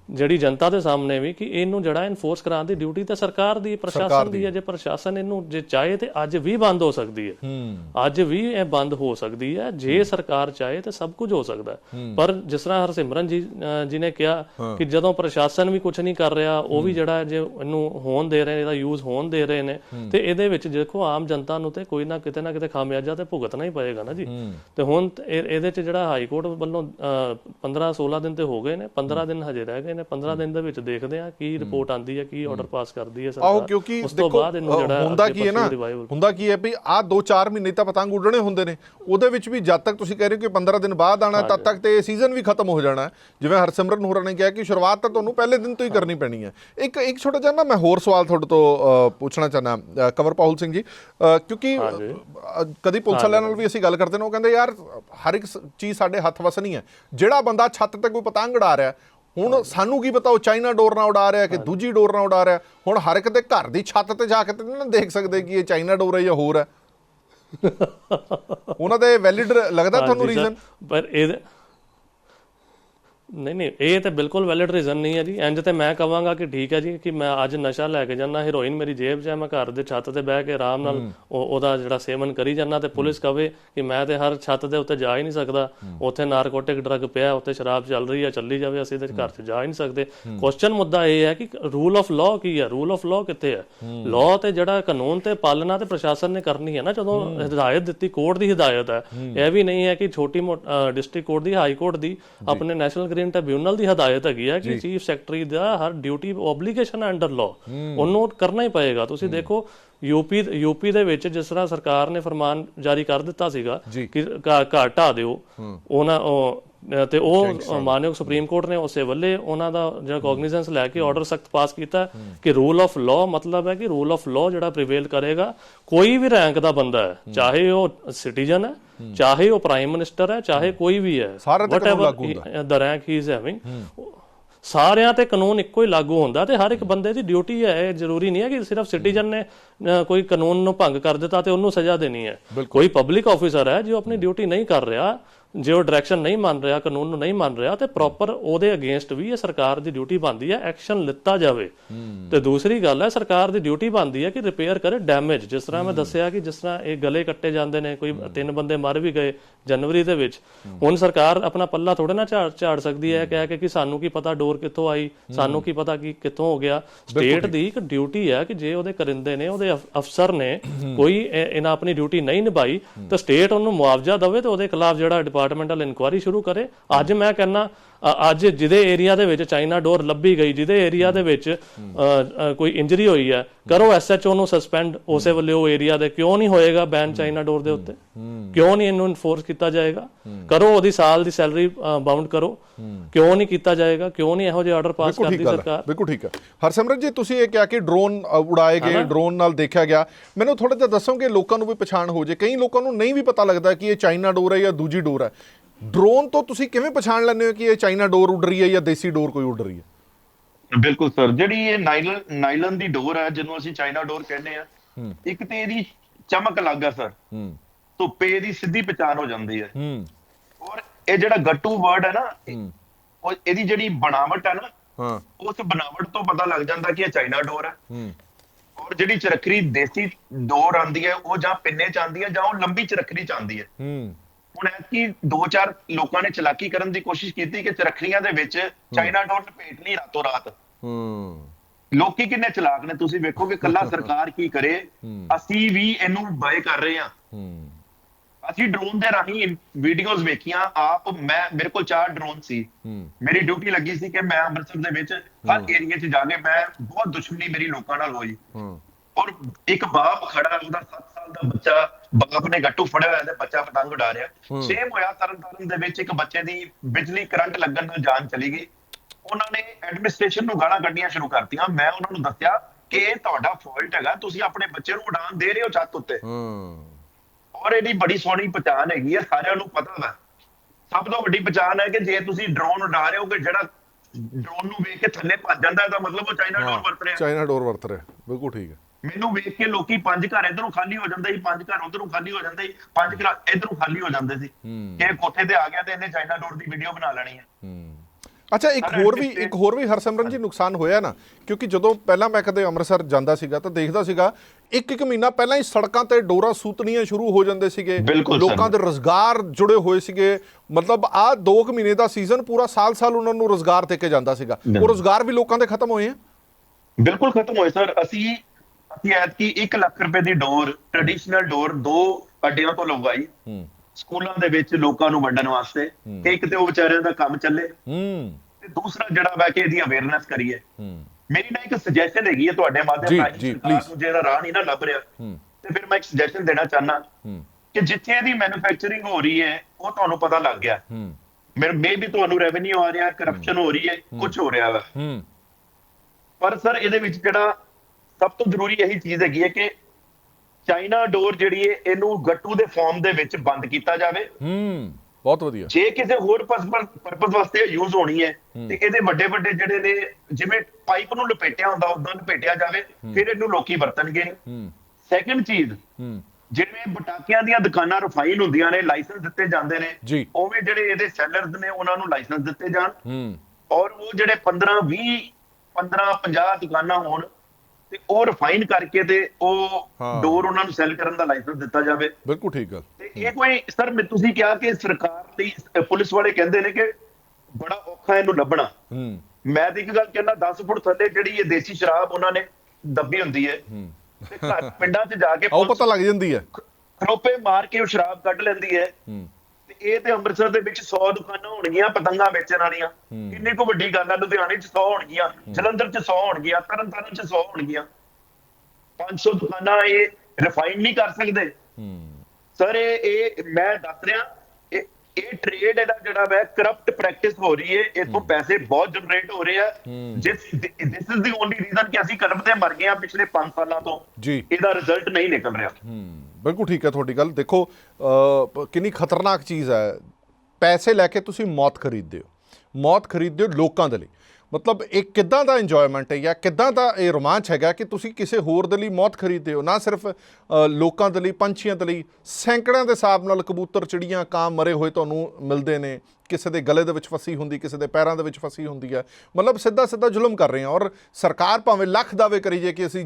ਜਿਹੜੀ ਜਨਤਾ ਦੇ ਸਾਹਮਣੇ ਵੀ ਕਿ ਇਹਨੂੰ ਜਿਹੜਾ ਐਨਫੋਰਸ ਕਰਾਉਣ ਦੀ ਡਿਊਟੀ ਤਾਂ ਸਰਕਾਰ ਦੀ ਪ੍ਰਸ਼ਾਸਨ ਦੀ ਹੈ। ਜੇ ਪ੍ਰਸ਼ਾਸਨ ਇਹਨੂੰ ਜੇ ਚਾਹੇ ਤੇ ਅੱਜ ਵੀ ਬੰਦ ਹੋ ਸਕਦੀ ਹੈ। ਹੂੰ। ਅੱਜ ਵੀ ਇਹ ਬੰਦ ਹੋ ਸਕਦੀ ਹੈ। ਜੇ ਸਰਕਾਰ ਸਰਕਾਰ ਚਾਹੇ ਤੇ ਸਭ ਕੁਝ ਹੋ ਸਕਦਾ ਪਰ ਜਿਸ ਤਰ੍ਹਾਂ ਹਰਸਿਮਰਨ ਜੀ ਜੀ ਨੇ ਕਿਹਾ ਕਿ ਜਦੋਂ ਪ੍ਰਸ਼ਾਸਨ ਵੀ ਕੁਝ ਨਹੀਂ ਕਰ ਰਿਹਾ ਉਹ ਵੀ ਜਿਹੜਾ ਜੇ ਇਹਨੂੰ ਹੋਣ ਦੇ ਰਹੇ ਇਹਦਾ ਯੂਜ਼ ਹੋਣ ਦੇ ਰਹੇ ਨੇ ਤੇ ਇਹਦੇ ਵਿੱਚ ਦੇਖੋ ਆਮ ਜਨਤਾ ਨੂੰ ਤੇ ਕੋਈ ਨਾ ਕਿਤੇ ਨਾ ਕਿਤੇ ਖਾਮਿਆਜਾ ਤੇ ਭੁਗਤਣਾ ਹੀ ਪਏਗਾ ਨਾ ਜੀ। ਤੇ ਹੁਣ ਇਹਦੇ ਚ ਜਿਹੜਾ ਹਾਈ ਕੋਰਟ ਵੱਲੋਂ 15 16 ਦਿਨ ਤੇ ਹੋ ਗਏ ਨੇ 15 ਦਿਨ ਹਜੇ ਰਹਿ ਗਏ ਨੇ 15 ਦਿਨ ਦੇ ਵਿੱਚ ਦੇਖਦੇ ਆ ਕੀ ਰਿਪੋਰਟ ਆਂਦੀ ਹੈ ਕੀ ਆਰਡਰ ਪਾਸ ਕਰਦੀ ਹੈ ਸਰਕਾਰ। ਕਿਉਂਕਿ ਉਸ ਤੋਂ ਬਾਅਦ ਇਹਨੂੰ ਜਿਹੜਾ ਹੁੰਦਾ ਕੀ ਹੈ ਨਾ ਹੁੰਦਾ ਕੀ ਹੈ ਵੀ ਆਹ 2-4 ਮਹੀਨੇ ਤਾਂ ਪਤੰਗ ਉੱਡਣੇ ਹੁੰਦੇ ਨੇ ਉਹਦੇ ਵਿੱਚ ਵੀ ਜਦ ਤੱਕ ਤੁਸੀਂ ਕਹਿ ਰਹੇ ਕਿ 15 ਦਿਨ ਬਾਅਦ ਆਣਾ ਤਦ ਤੱਕ ਤੇ ਸੀਜ਼ਨ ਵੀ ਖਤਮ ਹੋ ਜਾਣਾ। ਜਿਵੇਂ ਹਰਸਿਮਰਨ ਹੋਰਾਂ ਨੇ ਕਿਹਾ ਕਿ ਸ਼ੁਰੂਆਤ ਤਾਂ ਤੁਹਾਨੂੰ ਪਹਿਲੇ ਦਿਨ ਤੋਂ ਹੀ ਕਰਨੀ ਪੈਣੀ ਹੈ। ਇੱਕ ਇੱਕ ਛੋਟਾ ਜਿਹਾ ਨਾ ਮੈਂ ਹੋਰ ਸਵਾਲ ਤੁਹਾਡੇ ਤੋਂ ਪੁੱਛਣਾ ਚਾਹਨਾ ਕੰਵਰ ਪਾਹੁਲ ਸਿੰਘ ਜੀ। ਕਿਉਂਕਿ ਕਦੀ ਪੁਲਿਸ ਵਾਲਿਆਂ ਨਾਲ ਵੀ ਅਸੀਂ ਗੱਲ ਕਰਦੇ ਨੇ ਉਹ ਕਹਿੰਦੇ ਯਾਰ ਹਰ ਇੱਕ ਚੀਜ਼ ਸਾਡੇ ਹੱਥ ਵਸ ਨਹੀਂ ਹੈ। ਜਿਹੜਾ ਬੰਦਾ ਛੱਤ ਤੇ ਕੋਈ ਪਤੰਗ ਉਡਾ ਰਿਹਾ ਹੁਣ ਸਾਨੂੰ ਕੀ ਪਤਾ ਉਹ ਚਾਈਨਾ ਡੋਰ ਨਾਲ ਉਡਾ ਰਿਹਾ ਕਿ ਦੂਜੀ ਡੋਰ ਨਾਲ ਉਡਾ ਰਿਹਾ। ਹੁਣ ਹਰ ਇੱਕ ਦੇ ਘਰ ਦੀ ਛੱਤ ਤੇ ਜਾ ਕੇ ਤੇ ਨਾ ਦੇਖ ਸਕਦੇ ਕਿ ਇਹ ਚਾਈਨਾ ਡੋਰ ਹੈ ਜਾਂ ਹੋਰ ਹੈ। ਉਹਨਾਂ ਦੇ ਵੈਲਿਡ ਲੱਗਦਾ ਤੁਹਾਨੂੰ ਰੀਜ਼ਨ ਪਰ ਇਹ ਨਹੀਂ ਨਹੀਂ ਇਹ ਤਾਂ ਬਿਲਕੁਲ ਵੈਲਿਡ ਰੀਜ਼ਨ ਨਹੀਂ ਹੈ ਜੀ। ਇੰਜ ਤੇ ਮੈਂ ਕਹਾਂਗਾ ਕਿ ਠੀਕ ਹੈ ਜੀ ਕਿ ਮੈਂ ਅੱਜ ਨਸ਼ਾ ਲੈ ਕੇ ਜਾਣਾ ਹੈਰੋਇਨ ਮੇਰੀ ਜੇਬ 'ਚ ਹੈ ਮੈਂ ਘਰ ਦੇ ਛੱਤ ਤੇ ਬਹਿ ਕੇ ਆਰਾਮ ਨਾਲ ਉਹ- ਉਹਦਾ ਜਿਹੜਾ ਸੇਵਨ ਕਰੀ ਜਾਣਾ ਤੇ ਪੁਲਿਸ ਕਵੇ ਕਿ ਮੈਂ ਤੇ ਹਰ ਛੱਤ ਦੇ ਉੱਤੇ ਜਾ ਹੀ ਨਹੀਂ ਸਕਦਾ। ਉੱਥੇ ਨਾਰਕੋਟਿਕ ਡਰੱਗ ਪਿਆ ਉੱਥੇ ਸ਼ਰਾਬ ਚੱਲ ਰਹੀ ਹੈ ਚੱਲੀ ਜਾਵੇ ਅਸੀਂ ਤੇ ਘਰ 'ਚ ਜਾ ਹੀ ਨਹੀਂ ਸਕਦੇ। ਕੁਐਸਚਨ ਮੁੱਦਾ ਇਹ ਹੈ ਕਿ ਰੂਲ ਆਫ ਲਾਅ ਕੀ ਹੈ? ਰੂਲ ਆਫ ਲਾਅ ਕਿੱਥੇ ਹੈ? ਲਾਅ ਤੇ ਜਿਹੜਾ ਕਾਨੂੰਨ ਤੇ ਪਾਲਣਾ ਤੇ ਪ੍ਰਸ਼ਾਸਨ ਨੇ ਕਰਨੀ ਹੈ ਨਾ ਜਦੋਂ ਹਦਾਇਤ ਦਿੱਤੀ ਕੋਰਟ ਦੀ ਹਦਾਇਤ ਹੈ। ਇਹ ਵੀ ਨਹੀਂ ਹੈ ਕਿ ਛੋਟੀ ਡਿਸਟ੍ਰਿਕਟ ਕੋਰਟ ਦੀ ਹਾਈ ਕੋਰਟ ਦੀ ਆਪਣੇ ਨੈਸ਼ਨਲ ਗ੍ਰੀਨ ਟ੍ਰਿਬਿਊਨਲ ਦੀ ਹਦਾਇਤ ਹੈਗੀ ਹੈ ਕਿ ਚੀਫ ਸੈਕਟਰੀ ਦਾ ਹਰ ਡਿਊਟੀ ਓਬਲੀਗੇਸ਼ਨ ਹੈ ਅੰਡਰ ਲਾਅ ਉਹਨੂੰ ਕਰਨਾ ਹੀ ਪਏਗਾ। ਤੁਸੀਂ ਦੇਖੋ ਯੂਪੀ ਯੂਪੀ ਦੇ ਵਿੱਚ ਜਿਸ ਤਰ੍ਹਾਂ ਸਰਕਾਰ ਨੇ ਫਰਮਾਨ ਜਾਰੀ ਕਰ ਦਿੱਤਾ ਸੀਗਾ ਕਿ ਘ- ਘਰ ਢਾਹ ਦਿਓ ਉਹਨਾਂ ਤੇ ਉਹ ਮਾਨਯੋਗ ਸੁਪਰੀਮ ਕੋਰਟ ਨੇ ਉਸੇ ਵੱਲੇ ਉਹਨਾਂ ਦਾ ਜਿਹੜਾ ਕੋਗਨੀਜ਼ੈਂਸ ਲੈ ਕੇ ਆਰਡਰ ਸਖਤ ਪਾਸ ਕੀਤਾ ਕਿ ਰੂਲ ਆਫ ਲਾਅ ਮਤਲਬ ਹੈ ਕਿ ਰੂਲ ਆਫ ਲਾਅ ਜਿਹੜਾ ਪ੍ਰੀਵੇਲ ਕਰੇਗਾ ਕੋਈ ਵੀ ਰੈਂਕ ਦਾ ਬੰਦਾ ਹੈ ਚਾਹੇ ਉਹ ਸਿਟੀਜ਼ਨ ਹੈ ਚਾਹੇ ਉਹ ਪ੍ਰਾਈਮ ਮਿਨਿਸਟਰ ਹੈ ਚਾਹੇ ਕੋਈ ਵੀ ਹੈ ਸਾਰਿਆਂ ਤੇ ਕਾਨੂੰਨ ਲਾਗੂ the rank he is having ਸਾਰਿਆਂ ਤੇ ਕਾਨੂੰਨ ਇੱਕੋ ਹੀ ਲਾਗੂ ਹੁੰਦਾ ਤੇ ਹਰ ਇੱਕ ਬੰਦੇ ਦੀ ਡਿਊਟੀ ਹੈ ਇਹ ਜ਼ਰੂਰੀ ਨਹੀਂ ਹੈ ਕਿ ਸਿਰਫ ਸਿਟੀਜ਼ਨ ਨੇ ਕੋਈ ਕਾਨੂੰਨ ਨੂੰ ਭੰਗ ਕਰ ਦਿੱਤਾ ਤੇ ਉਹਨੂੰ ਸਜ਼ਾ ਦੇਣੀ ਹੈ। ਕੋਈ ਪਬਲਿਕ ਆਫੀਸਰ ਹੈ ਜੋ ਆਪਣੀ ਡਿਊਟੀ ਨਹੀਂ ਕਰ ਰਿਹਾ ਜੇ ਉਹ ਡਾਇਰੈਕਸ਼ਨ ਨਹੀਂ ਮੰਨ ਰਿਹਾ ਕਾਨੂੰਨ ਨੂੰ ਨਹੀਂ ਮੰਨ ਰਿਹਾ ਤੇ ਪ੍ਰੋਪਰ ਉਹਦੇ ਅਗੇਂਸਟ ਵੀ ਇਹ ਸਰਕਾਰ ਦੀ ਡਿਊਟੀ ਬਣਦੀ ਹੈ ਐਕਸ਼ਨ ਲਿੱਤਾ ਜਾਵੇ। ਤੇ ਦੂਸਰੀ ਗੱਲ ਹੈ ਸਰਕਾਰ ਦੀ ਡਿਊਟੀ ਬਣਦੀ ਹੈ ਕਿ ਰਿਪੇਅਰ ਕਰੇ ਡੈਮੇਜ ਜਿਸ ਤਰ੍ਹਾਂ ਮੈਂ ਦੱਸਿਆ ਕਿ ਜਿਸ ਤਰ੍ਹਾਂ ਇਹ ਗਲੇ ਕੱਟੇ ਜਾਂਦੇ ਨੇ ਕੋਈ ਤਿੰਨ ਬੰਦੇ ਮਰ ਵੀ ਗਏ ਜਨਵਰੀ ਦੇ ਵਿੱਚ ਹੁਣ ਸਰਕਾਰ ਆਪਣਾ ਪੱਲਾ ਥੋੜਾ ਨਾ ਝਾੜ ਝਾੜ ਸਕਦੀ ਹੈ ਕਹਿ ਕੇ ਕਿ ਸਾਨੂੰ ਕੀ ਪਤਾ ਡੋਰ ਕਿੱਥੋਂ ਆਈ ਸਾਨੂੰ ਕੀ ਪਤਾ ਕਿ ਕਿੱਥੋਂ ਹੋ ਗਿਆ। ਸਟੇਟ ਦੀ ਇੱਕ ਡਿਊਟੀ ਹੈ ਕਿ ਜੇ ਉਹਦੇ ਕਰਿੰਦੇ ਨੇ ਉਹਦੇ ਅਫ- ਅਫਸਰ ਨੇ ਕੋਈ ਇਹ- ਇਹਨਾਂ ਆਪਣੀ ਡਿਊਟੀ ਨਹੀਂ ਨਿਭਾਈ ਤਾਂ ਸਟੇਟ ਉਹਨੂੰ ਮੁਆਵਜ਼ਾ ਦੇਵੇ ਤੇ ਉਹਦੇ ਖਿਲਾਫ ਜਿਹੜਾ ਡਿਪਾਰਟਮੈਂਟਲ ਇਨਕੁਆਇਰੀ ਸ਼ੁਰੂ ਕਰੇ। ਅੱਜ ਮੈਂ ਕਹਿੰਨਾ ਅੱਜ ਜਿਹਦੇ ਏਰੀਆ ਦੇ ਵਿੱਚ ਚਾਈਨਾ ਡੋਰ ਲੱਭੀ ਗਈ ਜਿਹਦੇ ਏਰੀਆ ਦੇ ਵਿੱਚ ਕੋਈ ਇੰਜਰੀ ਹੋਈ ਹੈ ਕਰੋ ਐਸਐਚਓ ਨੂੰ ਸਸਪੈਂਡ ਉਸੇ ਵੱਲੇ ਉਹ ਏਰੀਆ ਦੇ ਕਿਉਂ ਨਹੀਂ ਹੋਏਗਾ ਬੈਨ ਚਾਈਨਾ ਡੋਰ ਦੇ ਉੱਤੇ? ਕਿਉਂ ਨਹੀਂ ਇਹਨੂੰ ਇਨਫੋਰਸ ਕੀਤਾ ਜਾਏਗਾ? ਕਰੋ ਉਹਦੀ ਸਾਲ ਦੀ ਸੈਲਰੀ ਬਾਉਂਡ ਕਰੋ। ਕਿਉਂ ਨਹੀਂ ਕੀਤਾ ਜਾਏਗਾ? ਕਿਉਂ ਨਹੀਂ ਇਹੋ ਜਿਹੇ ਆਰਡਰ ਪਾਸ ਕਰਦੀ ਸਰਕਾਰ? ਬਿਲਕੁਲ ਠੀਕ ਹੈ। ਹਰਸਿਮਰਤ ਜੀ ਤੁਸੀਂ ਇਹ ਕਿਹਾ ਕਿ ਡਰੋਨ ਉਡਾਏ ਗਏ ਡਰੋਨ ਨਾਲ ਦੇਖਿਆ ਗਿਆ। ਮੈਨੂੰ ਥੋੜਾ ਜਿਹਾ ਦੱਸੋਗੇ ਲੋਕਾਂ ਨੂੰ ਵੀ ਪਛਾਣ ਹੋ ਜੇ। ਕਈ ਲੋਕਾਂ ਨੂੰ ਨਹੀਂ ਵੀ ਪਤਾ ਲੱਗਦਾ ਕਿ ਇਹ ਚਾਈਨਾ ਡੋਰ ਹੈ ਜਾਂ ਦੂਜੀ ਡੋਰ ਹੈ। ਡਰੋਨ ਤੋਂ ਤੁਸੀਂ ਕਿਵੇਂ ਪਛਾਣ ਲੈਂਦੇ ਹੋ ਕਿ ਇਹ ਚਾਈਨਾ ਡੋਰ ਉੱਡ ਰਹੀ ਹੈ ਜਾਂ ਦੇਸੀ ਡੋਰ ਕੋਈ ਉੱਡ ਰਹੀ ਹੈ? ਬਿਲਕੁਲ ਸਰ ਜਿਹੜੀ ਇਹ ਨਾਈਲਨ ਨਾਈਲਨ ਦੀ ਡੋਰ ਹੈ ਜਿਹਨੂੰ ਅਸੀਂ ਚਾਈਨਾ ਡੋਰ ਕਹਿੰਦੇ ਆ ਇੱਕ ਤੇ ਇਹਦੀ ਚਮਕ ਅਲੱਗ ਆ ਸਰ ਹੂੰ। ਧੁੱਪੇ ਦੀ ਸਿੱਧੀ ਪਛਾਣ ਹੋ ਜਾਂਦੀ ਹੈ। ਹੂੰ। ਔਰ ਇਹ ਜਿਹੜਾ ਗੱਟੂ ਵਰਡ ਹੈ ਨਾ ਉਹ ਇਹਦੀ ਜਿਹੜੀ ਬਣਾਵਟ ਹੈ ਨਾ ਹਾਂ। ਉਸ ਬਣਾਵਟ ਤੋਂ ਪਤਾ ਲੱਗ ਜਾਂਦਾ ਕਿ ਇਹ ਚਾਈਨਾ ਡੋਰ ਹੈ ਹੂੰ। ਔਰ ਜਿਹੜੀ ਚਰਖਰੀ ਦੇਸੀ ਡੋਰ ਆਂਦੀ ਹੈ ਉਹ ਜਾਂ ਪਿੰਨੇ ਚ ਆਂਦੀ ਹੈ ਜਾਂ ਉਹ ਲੰਬੀ ਚਰਖਰੀ ਚ ਆਂਦੀ ਹੈ। ਹੂੰ। ਹੁਣ ਐਤਕੀ ਦੋ ਚਾਰ ਲੋਕਾਂ ਨੇ ਚਲਾਕੀ ਕਰਨ ਦੀ ਕੋਸ਼ਿਸ਼ ਕੀਤੀ ਕਿ ਚਰਖਰੀਆਂ ਦੇ ਵਿੱਚ ਚਾਈਨਾ ਡੋਰ ਲਪੇਟ ਲਈ ਰਾਤੋਂ ਰਾਤ ਹੂੰ। ਲੋਕੀ ਕਿੰਨੇ ਚਲਾਕ ਨੇ ਤੁਸੀਂ ਵੇਖੋ ਕਿ ਕੱਲਾ ਸਰਕਾਰ ਕੀ ਕਰੇ ਅਸੀਂ ਵੀ ਇਹਨੂੰ ਬਾਏ ਕਰ ਰਹੇ ਹਾਂ। ਹੂੰ। ਅਸੀਂ ਡਰੋਨ ਦੇ ਰਾਹੀਂ ਵੀਡੀਓਜ਼ ਵੇਖੀਆਂ ਆਪ ਮੈਂ ਮੇਰੇ ਕੋਲ ਚਾਰ ਡਰੋਨ ਸੀ। ਮੇਰੀ ਡਿਊਟੀ ਲੱਗੀ ਸੀ ਕਿ ਮੈਂ ਅੰਮ੍ਰਿਤਸਰ ਦੇ ਵਿੱਚ ਹਰ ਏਰੀਆ 'ਚ ਜਾ ਕੇ ਮੈਂ ਬਹੁਤ ਦੁਸ਼ਮਣੀ ਮੇਰੀ ਲੋਕਾਂ ਨਾਲ ਹੋਈ। ਔਰ ਇੱਕ ਬਾਪ ਖੜਾ ਉਹਦਾ 7 ਸਾਲ ਦਾ ਬੱਚਾ ਬਾਪ ਨੇ ਗੱਟੂ ਫੜਿਆ ਹੋਇਆ ਤੇ ਬੱਚਾ ਪਤੰਗ ਉਡਾ ਰਿਹਾ। ਸੇਮ ਹੋਇਆ ਤਰਨ ਤਾਰਨ ਦੇ ਵਿੱਚ ਇੱਕ ਬੱਚੇ ਦੀ ਬਿਜਲੀ ਕਰੰਟ ਲੱਗਣ ਨਾਲ ਜਾਨ ਚਲੀ ਗਈ। ਉਹਨਾਂ ਨੇ ਐਡਮਿਨਿਸਟ੍ਰੇਸ਼ਨ ਨੂੰ ਗਾਲਾਂ ਕੱਢਣੀਆਂ ਸ਼ੁਰੂ ਕਰਤੀਆਂ। ਮੈਂ ਉਹਨਾਂ ਨੂੰ ਦੱਸਿਆ ਕਿ ਇਹ ਤੁਹਾਡਾ ਫਾਲਟ ਹੈਗਾ ਤੁਸੀਂ ਆਪਣੇ ਬੱਚੇ ਨੂੰ ਉਡਾਨ ਦੇ ਰਹੇ ਹੋ ਛੱਤ ਉੱਤੇ। ਹੂੰ। ਔਰ ਇਹਦੀ ਬੜੀ ਸੋਹਣੀ ਪਛਾਣ ਹੈਗੀ ਹੈ ਸਾਰਿਆਂ ਨੂੰ ਪਤਾ ਵਾ। ਸਭ ਤੋਂ ਵੱਡੀ ਪਛਾਣ ਹੈ ਕਿ ਜੇ ਤੁਸੀਂ ਡਰੋਨ ਉਡਾ ਰਹੇ ਹੋ ਕਿ ਜਿਹੜਾ ਡਰੋਨ ਨੂੰ ਵੇਖ ਕੇ ਥੱਲੇ ਭੱਜ ਜਾਂਦਾ ਹੈ ਤਾਂ ਮਤਲਬ ਉਹ ਚਾਈਨਾ ਡੋਰ ਵਰਤ ਰਿਹਾ। ਚਾਈਨਾ ਡੋਰ ਵਰਤ ਰਿਹਾ। ਬਿਲਕੁਲ ਠੀਕ ਹੈ। ਮੈਨੂੰ ਵੇਖ ਕੇ ਲੋਕੀ ਪੰਜ ਘਰ ਇਧਰੋਂ ਖਾਲੀ ਹੋ ਜਾਂਦੇ ਸੀ ਪੰਜ ਘਰ ਉਧਰੋਂ ਖਾਲੀ ਹੋ ਜਾਂਦੇ ਸੀ ਪੰਜ ਘਰ ਇਧਰੋਂ ਖਾਲੀ ਹੋ ਜਾਂਦੇ ਸੀ। ਕਿ ਕੋਠੇ ਤੇ ਆ ਗਿਆ ਤੇ ਇਹਨੇ ਚਾਈਨਾ ਡੋਰ ਦੀ ਵੀਡੀਓ ਬਣਾ ਲੈਣੀ ਹੈ। ਹੂੰ। ਅੱਛਾ ਇੱਕ ਹੋਰ ਵੀ ਇੱਕ ਹੋਰ ਵੀ ਹਰਸਿਮਰਨ ਜੀ ਨੁਕਸਾਨ ਹੋਇਆ ਨਾ ਕਿਉਂਕਿ ਜਦੋਂ ਪਹਿਲਾਂ ਮੈਂ ਕਦੇ ਅੰਮ੍ਰਿਤਸਰ ਜਾਂਦਾ ਸੀਗਾ ਤਾਂ ਦੇਖਦਾ ਸੀਗਾ ਇੱਕ ਇੱਕ ਮਹੀਨਾ ਪਹਿਲਾਂ ਹੀ ਸੜਕਾਂ ਤੇ ਡੋਰਾ ਸੂਤਣੀਆਂ ਸ਼ੁਰੂ ਹੋ ਜਾਂਦੇ ਸੀਗੇ। ਲੋਕਾਂ ਦੇ ਰੋਜ਼ਗਾਰ ਜੁੜੇ ਹੋਏ ਸੀਗੇ। ਮਤਲਬ ਆ 2 ਕੁ ਮਹੀਨੇ ਦਾ ਸੀਜ਼ਨ ਪੂਰਾ ਸਾਲ-ਸਾਲ ਉਹਨਾਂ ਨੂੰ ਰੋਜ਼ਗਾਰ ਦੇ ਕੇ ਜਾਂਦਾ ਸੀਗਾ। ਉਹ ਰੋਜ਼ਗਾਰ ਵੀ ਲੋਕਾਂ ਦੇ ਖਤਮ ਹੋਏ ਆ? ਬਿਲਕੁਲ ਖਤਮ ਹੋਏ ਸਰ। ਅਸੀਂ ਅਸੀਂ ਐਤਕੀ 1 ਲੱਖ ਰੁਪਏ ਦੀ ਡੋਰ ਟ੍ਰੈਡੀਸ਼ਨਲ ਡੋਰ ਦੋ ਅੱਡਿਆਂ ਤੋਂ ਲਗਵਾਈ ਹੂੰ। ਸਕੂਲਾਂ ਦੇ ਵਿੱਚ ਲੋਕਾਂ ਨੂੰ ਵੰਡਣ ਵਾਸਤੇ। ਕਿ ਇੱਕ ਤੇ ਉਹ ਵਿਚਾਰਿਆਂ ਦਾ ਕੰਮ ਚੱਲੇ। ਹੂੰ। ਤੇ ਦੂਸਰਾ ਜਿਹੜਾ ਵਾ ਕਿ ਇਹਦੀ ਅਵੇਅਰਨੈਸ ਕਰੀਏ। ਹੂੰ। ਮੇਰੀ ਨਾ ਇੱਕ ਸੁਜੈਸ਼ਨ ਹੈਗੀ ਹੈ ਤੁਹਾਡੇ ਮਾਧਿਅਮ ਰਾਹੀਂ। ਜੀ, ਸਰਕਾਰ. ਨੂੰ ਜਿਹੜਾ ਰਾਹ ਨਹੀਂ ਨਾ ਲੱਭ ਰਿਹਾ। ਹੂੰ। ਤੇ ਫਿਰ ਮੈਂ ਇੱਕ ਸੁਜੈਸ਼ਨ ਦੇਣਾ ਚਾਹਨਾ ਹੂੰ। ਕਿ ਜਿੱਥੇ ਇਹਦੀ ਮੈਨੂਫੈਕਚਰਿੰਗ ਹੋ ਰਹੀ ਹੈ ਉਹ ਤੁਹਾਨੂੰ ਪਤਾ ਲੱਗ ਗਿਆ। ਹੂੰ। ਮੇਰੇ ਮੇ ਵੀ ਤੁਹਾਨੂੰ ਰੈਵਨਿਊ ਆ ਰਿਹਾ ਕਰਪਸ਼ਨ ਹੋ। ਰਹੀ ਹੈ ਕੁਝ ਹੋ ਰਿਹਾ ਵਾ। ਹੂੰ। ਪਰ ਸਰ ਇਹਦੇ ਵਿੱਚ ਜਿਹੜਾ ਸਭ ਤੋਂ ਜ਼ਰੂਰੀ ਇਹੀ ਚੀਜ਼ ਹੈਗੀ ਹੈ ਕਿ ਚਾਈਨਾ ਡੋਰ ਜਿਹੜੀ ਹੈ ਇਹਨੂੰ ਗੱਟੂ ਦੇ ਫਾਰਮ ਦੇ ਵਿੱਚ ਬੰਦ ਕੀਤਾ ਜਾਵੇ। ਹੂੰ ਬਹੁਤ ਵਧੀਆ। ਜੇ ਕਿਸੇ ਹੋਰ ਪਰਪਸ ਵਾਸਤੇ ਯੂਜ਼ ਹੋਣੀ ਹੈ ਤੇ ਇਹਦੇ ਵੱਡੇ ਵੱਡੇ ਜਿਹੜੇ ਨੇ ਜਿਵੇਂ ਪਾਈਪ ਨੂੰ ਲਪੇਟਿਆ ਹੁੰਦਾ ਉਦਾਂ ਲਪੇਟਿਆ ਜਾਵੇ ਫਿਰ ਇਹਨੂੰ ਲੋਕੀ ਵਰਤਣਗੇ। ਹੂੰ। ਸੈਕੰਡ ਚੀਜ਼ ਹੂੰ। ਜਿਵੇਂ ਬਟਾਕਿਆਂ ਦੀਆਂ ਦੁਕਾਨਾਂ ਰਿਫਾਈਨ ਹੁੰਦੀਆਂ ਨੇ ਲਾਇਸੈਂਸ ਦਿੱਤੇ ਜਾਂਦੇ ਨੇ। ਉਵੇਂ ਜਿਹੜੇ ਇਹਦੇ ਸੈਲਰਸ ਨੇ ਉਹਨਾਂ ਨੂੰ ਲਾਇਸੈਂਸ ਦਿੱਤੇ ਜਾਣ। ਹੂੰ। ਔਰ ਉਹ ਜਿਹੜੇ 15 20 15 50 ਦੁਕਾਨਾਂ ਹੋਣ ਤੇ ਉਹ ਰਿਫਾਈਨ ਕਰਕੇ ਤੇ ਉਹ। ਡੋਰ ਉਹਨਾਂ ਨੂੰ ਸੈਲ ਕਰਨ ਦਾ ਲਾਇਸੈਂਸ ਦਿੱਤਾ ਜਾਵੇ। ਬਿਲਕੁਲ ਠੀਕ ਗੱਲ ਤੇ ਇਹ ਕੋਈ ਸਰ ਮੈਂ ਤੁਸੀਂ ਕਿਹਾ ਕਿ ਸਰਕਾਰ ਅ, ਪੁਲਿਸ ਵਾਲੇ ਕਹਿੰਦੇ ਨੇ ਕਿ ਬੜਾ ਔਖਾ ਇਹਨੂੰ ਲੱਭਣਾ। ਹੂੰ। ਮੈਂ ਤਾਂ ਇੱਕ ਗੱਲ ਕਹਿੰਦਾ 10 ਫੁੱਟ ਥੱਲੇ ਜਿਹੜੀ ਇਹ ਦੇਸੀ ਸ਼ਰਾਬ ਉਹਨਾਂ ਨੇ ਦੱਬੀ ਹੁੰਦੀ ਹੈ। ਤੇ ਘਰ ਪਿੰਡਾਂ 'ਚ ਜਾ ਕੇ ਪੁਲਿਸ ਪਤਾ ਲੱਗ ਜਾਂਦੀ ਹੈ। ਖਰੋਪੇ ਮਾਰ ਕੇ ਉਹ ਸ਼ਰਾਬ ਕੱਢ ਲੈਂਦੀ ਹੈ। ਇਹ ਤੇ ਅੰਮ੍ਰਿਤਸਰ ਦੇ ਵਿੱਚ 100 ਦੁਕਾਨਾਂ ਹੋਣਗੀਆਂ ਪਤੰਗਾਂ ਵੇਚਣ ਵਾਲੀਆਂ। ਕਿੰਨੀ ਕੁ ਵੱਡੀ ਗੱਲ ਆ ਲੁਧਿਆਣੇ 'ਚ 100 ਹੋਣਗੀਆਂ ਜਲੰਧਰ 'ਚ 100 ਹੋਣਗੀਆਂ ਤਰਨਤਾਰਨ 'ਚ 100 ਹੋਣਗੀਆਂ। 500 ਦੁਕਾਨਾਂ ਇਹ ਰਿਫਾਈਨ ਨਹੀਂ ਕਰ ਸਕਦੇ। ਹੂੰ। ਸਰ ਇਹ ਇਹ ਮੈਂ ਦੱਸ ਰਿਹਾ ਇਹ ਟ੍ਰੇਡ ਇਹਦਾ ਜਿਹੜਾ ਵੈ ਕਰਪਟ ਪ੍ਰੈਕਟਿਸ ਹੋ ਰਹੀ ਹੈ। ਇਥੋਂ ਪੈਸੇ ਬਹੁਤ ਜਨਰੇਟ ਹੋ ਰਹੇ ਆ। ਜਿਸ this is the only reason ਕਿ ਅਸੀਂ ਕਰਪ ਤੇ ਮਰ ਗਏ ਆ ਪਿਛਲੇ 5 ਸਾਲਾਂ ਤੋਂ। ਜੀ। ਇਹਦਾ ਰਿਜ਼ਲਟ ਨਹੀਂ ਨਿਕਲ ਰਿਹਾ। ਹੂੰ। ਬਿਲਕੁਲ ਠੀਕ ਹੈ ਤੁਹਾਡੀ ਗੱਲ। ਦੇਖੋ ਕਿੰਨੀ ਖਤਰਨਾਕ ਚੀਜ਼ ਹੈ। ਪੈਸੇ ਲੈ ਕੇ ਤੁਸੀਂ ਮੌਤ ਖਰੀਦਦੇ ਹੋ। ਮੌਤ ਖਰੀਦਦੇ ਹੋ ਲੋਕਾਂ ਦੇ ਲਈ। ਮਤਲਬ ਇਹ ਕਿੱਦਾਂ ਦਾ ਇੰਜੋਇਮੈਂਟ ਹੈ ਜਾਂ ਕਿੱਦਾਂ ਦਾ ਇਹ ਰੋਮਾਂਚ ਹੈਗਾ ਕਿ ਤੁਸੀਂ ਕਿਸੇ ਹੋਰ ਦੇ ਲਈ ਮੌਤ ਖਰੀਦਦੇ ਹੋ? ਨਾ ਸਿਰਫ ਲੋਕਾਂ ਦੇ ਲਈ, ਪੰਛੀਆਂ ਦੇ ਲਈ। ਸੈਂਕੜਿਆਂ ਦੇ ਹਿਸਾਬ ਨਾਲ ਕਬੂਤਰ ਚਿੜੀਆਂ ਕਾਂ ਮਰੇ ਹੋਏ ਤੁਹਾਨੂੰ ਮਿਲਦੇ ਨੇ। ਕਿਸੇ ਦੇ ਗਲੇ ਦੇ ਵਿੱਚ ਫਸੀ ਹੁੰਦੀ, ਕਿਸੇ ਦੇ ਪੈਰਾਂ ਦੇ ਵਿੱਚ ਫਸੀ ਹੁੰਦੀ ਹੈ। ਮਤਲਬ ਸਿੱਧਾ ਸਿੱਧਾ ਜ਼ੁਲਮ ਕਰ ਰਹੇ ਹਾਂ ਔਰ ਸਰਕਾਰ ਭਾਵੇਂ ਲੱਖ ਦਾਅਵੇ ਕਰੀ ਜੇ ਕਿ ਅਸੀਂ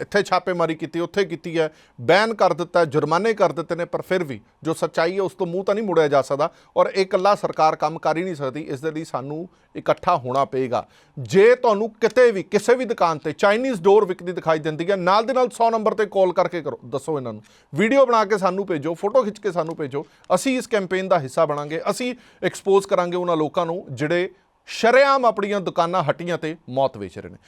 ਇੱਥੇ ਛਾਪੇਮਾਰੀ ਕੀਤੀ, ਉੱਥੇ ਕੀਤੀ ਹੈ, ਬੈਨ ਕਰ ਦਿੱਤਾ, ਜੁਰਮਾਨੇ ਕਰ ਦਿੱਤੇ ਨੇ, ਪਰ ਫਿਰ ਵੀ ਜੋ ਸੱਚਾਈ ਹੈ ਉਸ ਤੋਂ ਮੂੰਹ ਤਾਂ ਨਹੀਂ ਮੁੜਿਆ ਜਾ ਸਕਦਾ ਔਰ ਇਹ ਇਕੱਲਾ ਸਰਕਾਰ ਕੰਮ ਕਰ ਹੀ ਨਹੀਂ ਸਕਦੀ, ਇਸ ਦੇ ਲਈ ਸਾਨੂੰ ਇਕੱਠਾ ਹੋਣਾ ਪਏਗਾ। ਜੇ ਤੁਹਾਨੂੰ ਕਿਤੇ ਵੀ, ਕਿਸੇ ਵੀ ਦੁਕਾਨ ਤੇ ਚਾਈਨੀਜ਼ ਡੋਰ ਵਿਕਦੀ ਦਿਖਾਈ ਦਿੰਦੀ ਹੈ, ਨਾਲ ਦੇ ਨਾਲ 100 ਨੰਬਰ ਤੇ ਕਾਲ ਕਰਕੇ ਕਰੋ, ਦੱਸੋ ਇਹਨਾਂ ਨੂੰ। ਵੀਡੀਓ ਬਣਾ ਕੇ ਸਾਨੂੰ ਭੇਜੋ, ਫੋਟੋ ਖਿੱਚ ਕੇ ਸਾਨੂੰ ਭੇਜੋ, ਅਸੀਂ ਇਸ ਕੈਂਪੇਨ ਦਾ ਹਿੱਸਾ ਬਣਾਂਗੇ, ਅਸੀਂ ਐਕਸਪੋਜ਼ ਕਰਾਂਗੇ ਉਹਨਾਂ ਲੋਕਾਂ ਨੂੰ, ਜਿਹੜੇ ਸ਼ਰੇਆਮ ਆਪਣੀਆਂ ਦੁਕਾਨਾਂ ਹੱਟੀਆਂ ਤੇ ਮੌਤ ਵੇਚ ਰਹੇ ਨੇ।